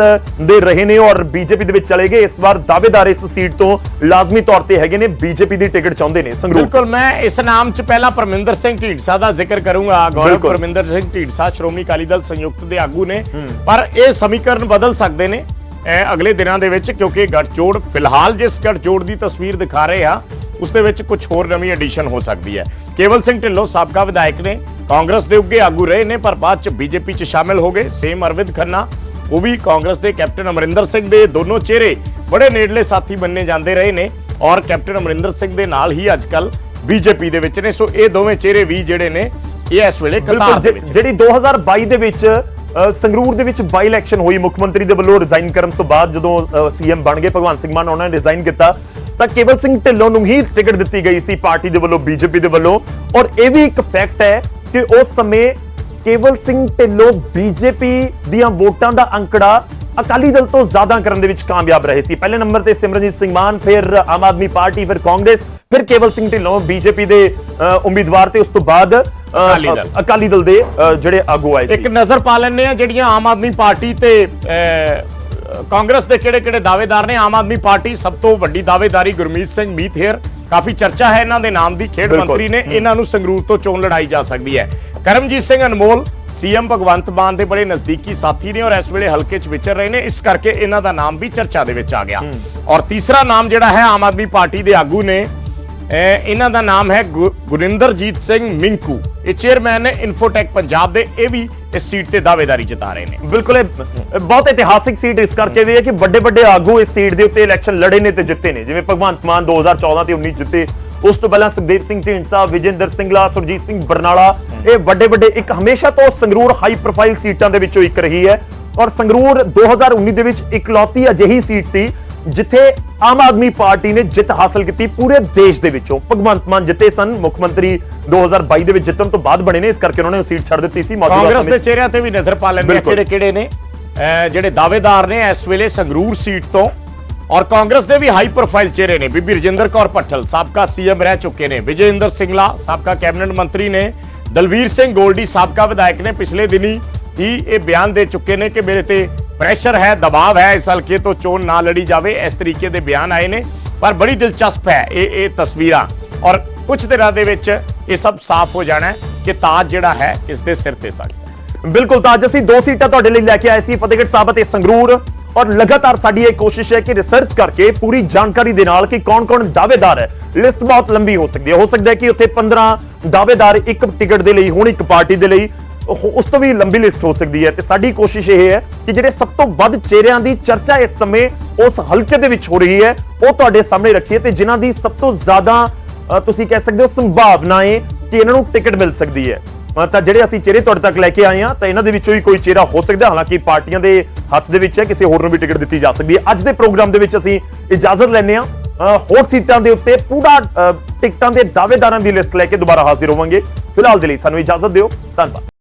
ਦੇ ਰਹੇ ਨੇ ਔਰ ਬੀਜੇਪੀ ਦੇ ਵਿੱਚ ਚਲੇ ਗਏ ਇਸ ਵਾਰ ਦਾਅਵੇਦਾਰ ਇਸ ਸੀਟ ਤੋਂ ਲਾਜ਼ਮੀ ਤੌਰ ਤੇ ਹੈਗੇ ਨੇ ਬੀਜੇਪੀ ਦੀ ਟਿਕਟ ਚਾਹੁੰਦੇ ਨੇ ਸੰਗਰੂਰ ਬਿਲਕੁਲ ਮੈਂ ਇਸ ਨਾਮ 'ਚ ਪਹਿਲਾਂ ਪਰਮਿੰਦਰ ਸਿੰਘ ਢੀਂਡਸਾ ਦਾ ਜ਼ਿਕਰ ਕਰੂੰਗਾ ਗੌਰਵ। ਪਰਮਿੰਦਰ ਸਿੰਘ ਢੀਂਡਸਾ ਸ਼੍ਰੋਮਣੀ ਅਕਾਲੀ ਦਲ ਸੰਯੁਕਤ ਦੇ ਆਗੂ ਨੇ ਪਰ ਇਹ ਸਮੀਕਰਨ ਬਦਲ ਸਕਦੇ ਨੇ ਅਗਲੇ ਦਿਨਾਂ ਦੇ ਵਿੱਚ ਕਿਉਂਕਿ ਗੱਠਜੋੜ ਫਿਲਹਾਲ ਜਿਸ ਗੱਠਜੋੜ ਦੀ ਤਸਵੀਰ ਦਿਖਾ ਰਹੇ ਆ ਉਸ ਦੇ ਵਿੱਚ ਕੁਝ ਹੋਰ ਨਵੀਂ ਐਡੀਸ਼ਨ ਹੋ ਸਕਦੀ ਹੈ। ਕੇਵਲ ਸਿੰਘ ਢਿੱਲੋਂ ਸਾਬਕਾ ਵਿਧਾਇਕ ਨੇ ਕਾਂਗਰਸ ਦੇ ਉੱਗੇ ਆਗੂ ਰਹੇ ਨੇ ਪਰ ਬਾਅਦ 'ਚ ਬੀਜੇਪੀ 'ਚ ਸ਼ਾਮਿਲ ਹੋ ਗਏ। ਸੇਮ ਅਰਵਿੰਦ ਖੰਨਾ ਉਹ ਵੀ ਕਾਂਗਰਸ ਦੇ ਕੈਪਟਨ ਅਮਰਿੰਦਰ ਸਿੰਘ ਦੇ ਦੋਨੋਂ ਚਿਹਰੇ ਬੜੇ ਨੇੜਲੇ ਸਾਥੀ ਮੰਨੇ ਜਾਂਦੇ ਰਹੇ ਨੇ ਔਰ ਕੈਪਟਨ ਅਮਰਿੰਦਰ ਸਿੰਘ ਦੇ ਨਾਲ ਹੀ ਅੱਜਕੱਲ ਬੀਜੇਪੀ ਦੇ ਵਿੱਚ ਨੇ। ਸੋ ਇਹ ਦੋਵੇਂ ਚਿਹਰੇ ਵੀ ਜਿਹੜੇ ਨੇ ਇਹ ਇਸ ਵੇਲੇ ਕਤਾਰ ਦੇ ਵਿੱਚ ਜਿਹੜੀ 2022 ਦੇ ਵਿੱਚ ਸੰਗਰੂਰ ਦੇ ਵਿੱਚ ਬਾਈ ਇਲੈਕਸ਼ਨ ਹੋਈ। ਮੁੱਖ ਮੰਤਰੀ ਦੇ ਵੱਲੋਂ ਰਿਜ਼ਾਈਨ ਕਰਨ ਤੋਂ ਬਾਅਦ ਜਦੋਂ ਸੀਐਮ ਬਣ ਗਏ, ਭਗਵੰਤ ਸਿੰਘ ਮਾਨ ਉਹਨਾਂ ਨੇ ਰਿਜ਼ਾਈਨ ਕੀਤਾ, ਤਾਂ ਕੇਵਲ ਸਿੰਘ ਢਿੱਲੋਂ ਨੂੰ ਹੀ ਟਿਕਟ ਦਿੱਤੀ ਗਈ ਸੀ ਪਾਰਟੀ ਦੇ ਵੱਲੋਂ ਬੀਜੇਪੀ ਦੇ ਵੱਲੋਂ। ਔਰ ਇਹ ਵੀ ਇੱਕ ਫੈਕਟ ਹੈ ਕਿ ਉਸ ਸਮੇਂ ਕੇਵਲ ਸਿੰਘ ਢਿੱਲੋਂ ਬੀਜੇਪੀ ਦੀਆਂ ਵੋਟਾਂ ਦਾ ਅੰਕੜਾ ਅਕਾਲੀ ਦਲ ਤੋਂ ਜ਼ਿਆਦਾ ਕਰਨ ਦੇ ਵਿੱਚ ਕਾਮਯਾਬ ਰਹੇ ਸੀ। ਪਹਿਲੇ ਨੰਬਰ ਤੇ ਸਿਮਰਨਜੀਤ ਸਿੰਘ ਮਾਨ, ਫਿਰ ਆਮ ਆਦਮੀ ਪਾਰਟੀ, ਫਿਰ ਕਾਂਗਰਸ। ਫਿਰ ਕੇਵਲ ਸਿੰਘ ਢਿੱਲੋਂ ਬੀਜੇਪੀ ਦੇ ਉਮੀਦਵਾਰ ਤੇ ਉਸ ਤੋਂ ਬਾਅਦ ਅਕਾਲੀ ਦਲ। ਦੇ ਜਿਹੜੇ ਆਗੂ ਆਏ ਇੱਕ ਨਜ਼ਰ ਪਾ ਲੈਂਦੇ ਆ ਜਿਹੜੀਆਂ ਆਮ ਆਦਮੀ ਪਾਰਟੀ ਤੇ ਕਾਂਗਰਸ ਦੇ ਕਿਹੜੇ ਕਿਹੜੇ ਦਾਅਵੇਦਾਰ ਨੇ। ਆਮ ਆਦਮੀ ਪਾਰਟੀ ਸਭ ਤੋਂ ਵੱਡੀ ਦਾਅਵੇਦਾਰੀ ਗੁਰਮੀਤ ਸਿੰਘ ਮੀਥੇਰ ਕਾਫੀ ਚਰਚਾ ਹੈ ਇਹਨਾਂ ਦੇ ਨਾਮ ਦੀ। ਖੇਡ। ਮੰਤਰੀ ਨੇ ਇਹਨਾਂ ਨੂੰ ਸੰਗਰੂਰ ਤੋਂ ਚੋਣ ਲੜਾਈ ਜਾ ਸਕਦੀ ਹੈ। ਕਰਮਜੀਤ ਸਿੰਘ ਅਨਮੋਲ ਸੀਐਮ ਭਗਵੰਤ ਮਾਨ ਦੇ ਬੜੇ ਨਜ਼ਦੀਕੀ ਸਾਥੀ ਨੇ ਔਰ ਇਸ ਵੇਲੇ ਹਲਕੇ 'ਚ ਵਿਚਰ ਰਹੇ ਨੇ। ਇਸ ਕਰਕੇ ਇਹਨਾਂ ਦਾ ਨਾਮ ਵੀ ਚਰਚਾ ਦੇ ਵਿੱਚ ਆ ਗਿਆ। ਔਰ ਤੀਸਰਾ ਨਾਮ ਜਿਹੜਾ ਹੈ ਆਮ ਆਦਮੀ ਪਾਰਟੀ ਦੇ ਆਗੂ ਨੇ ਇਹਨਾਂ ਦਾ ਨਾਮ ਹੈ ਗੁ- ਗੁਰਿੰਦਰਜੀਤ ਸਿੰਘ ਮਿੰਕੂ। ਇਹ ਚੇਅਰਮੈਨ ਨੇ ਇਨਫੋਟੈਕ ਪੰਜਾਬ ਦੇ ਇਹ ਵੀ ਇਸ ਸੀਟ ਤੇ ਦਾਅਵੇਦਾਰੀ ਜਤਾ ਰਹੇ ਨੇ। ਬਿਲਕੁਲ, ਇਹ ਬਹੁਤ ਇਤਿਹਾਸਿਕ ਸੀਟ ਇਸ ਕਰਕੇ ਵੀ ਹੈ ਕਿ ਵੱਡੇ ਵੱਡੇ ਆਗੂ ਇਸ ਸੀਟ ਦੇ ਉੱਤੇ ਇਲੈਕਸ਼ਨ ਲੜੇ ਨੇ ਤੇ ਜਿੱਤੇ ਨੇ। ਜਿਵੇਂ ਭਗਵੰਤ ਮਾਨ 2014 ਤੇ 19 ਜਿੱਤੇ, ਉਸ ਤੋਂ ਪਹਿਲਾਂ ਸੁਖਦੇਵ ਸਿੰਘ ਢੀਂਡਸਾ, ਵਿਜੇਂਦਰ ਸਿੰਗਲਾ, ਸੁਰਜੀਤ ਸਿੰਘ ਬਰਨਾਲਾ, ਇਹ ਵੱਡੇ ਵੱਡੇ ਇੱਕ ਹਮੇਸ਼ਾ ਤੋਂ ਸੰਗਰੂਰ ਹਾਈ ਪ੍ਰੋਫਾਈਲ ਸੀਟਾਂ ਦੇ ਵਿੱਚੋਂ ਇੱਕ ਰਹੀ ਹੈ। ਔਰ ਸੰਗਰੂਰ 2019 ਦੇ ਵਿੱਚ ਇਕਲੌਤੀ ਅਜਿਹੀ ਸੀਟ ਸੀ ਜਿੱਥੇ ਆਮ ਆਦਮੀ ਪਾਰਟੀ ਨੇ ਜਿੱਤ ਹਾਸਲ ਕੀਤੀ ਪੂਰੇ ਦੇਸ਼ ਦੇ ਵਿੱਚੋਂ। ਭਗਵੰਤ ਮਾਨ ਜਿੱਤੇ ਸਨ ਮੁੱਖ ਮੰਤਰੀ 2022 ਦੇ ਵਿੱਚ ਜਿੱਤਣ ਤੋਂ ਬਾਅਦ ਬਣੇ ਨੇ ਇਸ ਕਰਕੇ ਉਹਨਾਂ ਨੇ ਸੀਟ ਛੱਡ ਦਿੱਤੀ ਸੀ ਕਾਂਗਰਸ ਦੇ ਚਿਹਰਿਆਂ ਤੇ ਵੀ ਨਜ਼ਰ ਪਾ ਲੈਂਦੇ। ਕਿਹੜੇ ਕਿਹੜੇ ਨੇ। ਜਿਹੜੇ ਦਾਅਵੇਦਾਰ ਨੇ ਇਸ ਵੇਲੇ ਸੰਗਰੂਰ ਸੀਟ ਤੋਂ ਔਰ ਕਾਂਗਰਸ ਦੇ ਵੀ ਹਾਈ ਪ੍ਰੋਫਾਈਲ ਚਿਹਰੇ ਨੇ। ਬੀਬੀ ਰਜਿੰਦਰ ਕੌਰ ਪੱਠਲ ਸਾਬਕਾ ਸੀਐਮ ਰਹਿ ਚੁੱਕੇ ਨੇ। ਵਿਜੇਂਦਰ ਸਿੰਗਲਾ ਸਾਬਕਾ ਕੈਬਨਿਟ ਮੰਤਰੀ ਨੇ। ਦਲਵੀਰ ਸਿੰਘ ਗੋਲਡੀ ਸਾਬਕਾ ਵਿਧਾਇਕ ਨੇ। ਪਿਛਲੇ ਦਿਨੀ ਹੀ ਇਹ ਬਿਆਨ ਦੇ ਚੁੱਕੇ ਨੇ ਕਿ ਮੇਰੇ ਤੇ ਪ੍ਰੈਸ਼ਰ ਹੈ, ਦਬਾਅ ਹੈ ਇਸ ਹਲਕੇ ਤੋਂ ਚੋਣ ਨਾ ਲੜੀ ਜਾਵੇ, ਇਸ ਤਰੀਕੇ ਦੇ ਬਿਆਨ ਆਏ ਨੇ। ਪਰ ਬੜੀ ਦਿਲਚਸਪ ਹੈ ਇਹ ਇਹ ਤਸਵੀਰਾਂ। ਔਰ ਕੁਝ ਦਿਨਾਂ ਦੇ ਵਿੱਚ ਇਹ ਸਭ ਸਾਫ਼ ਹੋ ਜਾਣਾ ਕਿ ਤਾਜ ਜਿਹੜਾ ਹੈ, ਇਸ ਦੇ ਸਿਰ ਤੇ ਸਜਦਾ ਬਿਲਕੁਲ ਤਾਜ, ਅਸੀਂ ਦੋ ਸੀਟਾਂ ਤੁਹਾਡੇ ਲਈ ਲੈ ਕੇ ਆਏ ਸੀ, ਫਤਿਹਗੜ੍ਹ ਸਾਹਿਬ ਅਤੇ ਸੰਗਰੂਰ। ਔਰ ਲਗਾਤਾਰ ਸਾਡੀ ਇਹ ਕੋਸ਼ਿਸ਼ ਹੈ ਕਿ ਰਿਸਰਚ ਕਰਕੇ ਪੂਰੀ ਜਾਣਕਾਰੀ ਦੇ ਨਾਲ ਕਿ ਕੌਣ-ਕੌਣ ਦਾਅਵੇਦਾਰ ਹੈ। ਲਿਸਟ ਬਹੁਤ ਲੰਬੀ ਹੋ ਸਕਦੀ ਹੈ। ਹੋ ਸਕਦਾ ਹੈ ਕਿ ਉੱਥੇ 15 ਦਾਅਵੇਦਾਰ ਇੱਕ ਟਿਕਟ ਦੇ ਲਈ, ਹੋਣ ਇੱਕ ਪਾਰਟੀ ਦੇ ਲਈ। ਉਸ ਤੋਂ ਵੀ ਲੰਬੀ ਲਿਸਟ ਹੋ ਸਕਦੀ ਹੈ ਤੇ ਸਾਡੀ ਕੋਸ਼ਿਸ਼ ਇਹ ਹੈ ਕਿ ਜਿਹੜੇ ਸਭ ਤੋਂ ਵੱਧ ਚਿਹਰਿਆਂ ਦੀ ਚਰਚਾ ਇਸ ਸਮੇਂ ਉਸ ਹਲਕੇ ਦੇ ਵਿੱਚ ਹੋ ਰਹੀ ਹੈ, ਉਹ ਤੁਹਾਡੇ ਸਾਹਮਣੇ ਰੱਖੀਏ ਤੇ ਜਿਨ੍ਹਾਂ ਦੀ ਸਭ ਤੋਂ ਜ਼ਿਆਦਾ ਤੁਸੀਂ ਕਹਿ ਸਕਦੇ ਹੋ ਸੰਭਾਵਨਾ ਹੈ ਕਿ ਇਹਨਾਂ ਨੂੰ ਟਿਕਟ ਮਿਲ ਸਕਦੀ ਹੈ। ਤਾਂ ਜਿਹੜੇ ਅਸੀਂ ਚਿਹਰੇ ਤੁਹਾਡੇ ਤੱਕ ਲੈ ਕੇ ਆਏ ਆ ਤਾਂ ਇਹਨਾਂ ਦੇ ਵਿੱਚੋਂ ਹੀ ਕੋਈ ਚਿਹਰਾ ਹੋ ਸਕਦਾ ਹਾਲਾਂਕਿ ਪਾਰਟੀਆਂ ਦੇ ਹੱਥ ਦੇ ਵਿੱਚ ਹੈ, ਕਿਸੇ ਹੋਰ ਨੂੰ ਵੀ ਟਿਕਟ ਦਿੱਤੀ ਜਾ ਸਕਦੀ ਹੈ। ਅੱਜ ਦੇ ਪ੍ਰੋਗਰਾਮ ਦੇ ਵਿੱਚ ਅਸੀਂ ਇਜਾਜ਼ਤ ਲੈਂਦੇ ਆ ਹੋਰ ਸੀਟਾਂ ਦੇ ਉੱਤੇ ਪੂਰਾ ਟਿਕਟਾਂ ਦੇ ਦਾਅਵੇਦਾਰਾਂ ਦੀ ਲਿਸਟ ਲੈ ਕੇ ਦੁਬਾਰਾ ਹਾਜ਼ਰ ਹੋਵਾਂਗੇ। ਫਿਲਹਾਲ ਦੇ ਲਈ ਸਾਨੂੰ ਇਜਾਜ਼ਤ ਦਿਓ। ਧੰਨਵਾਦ।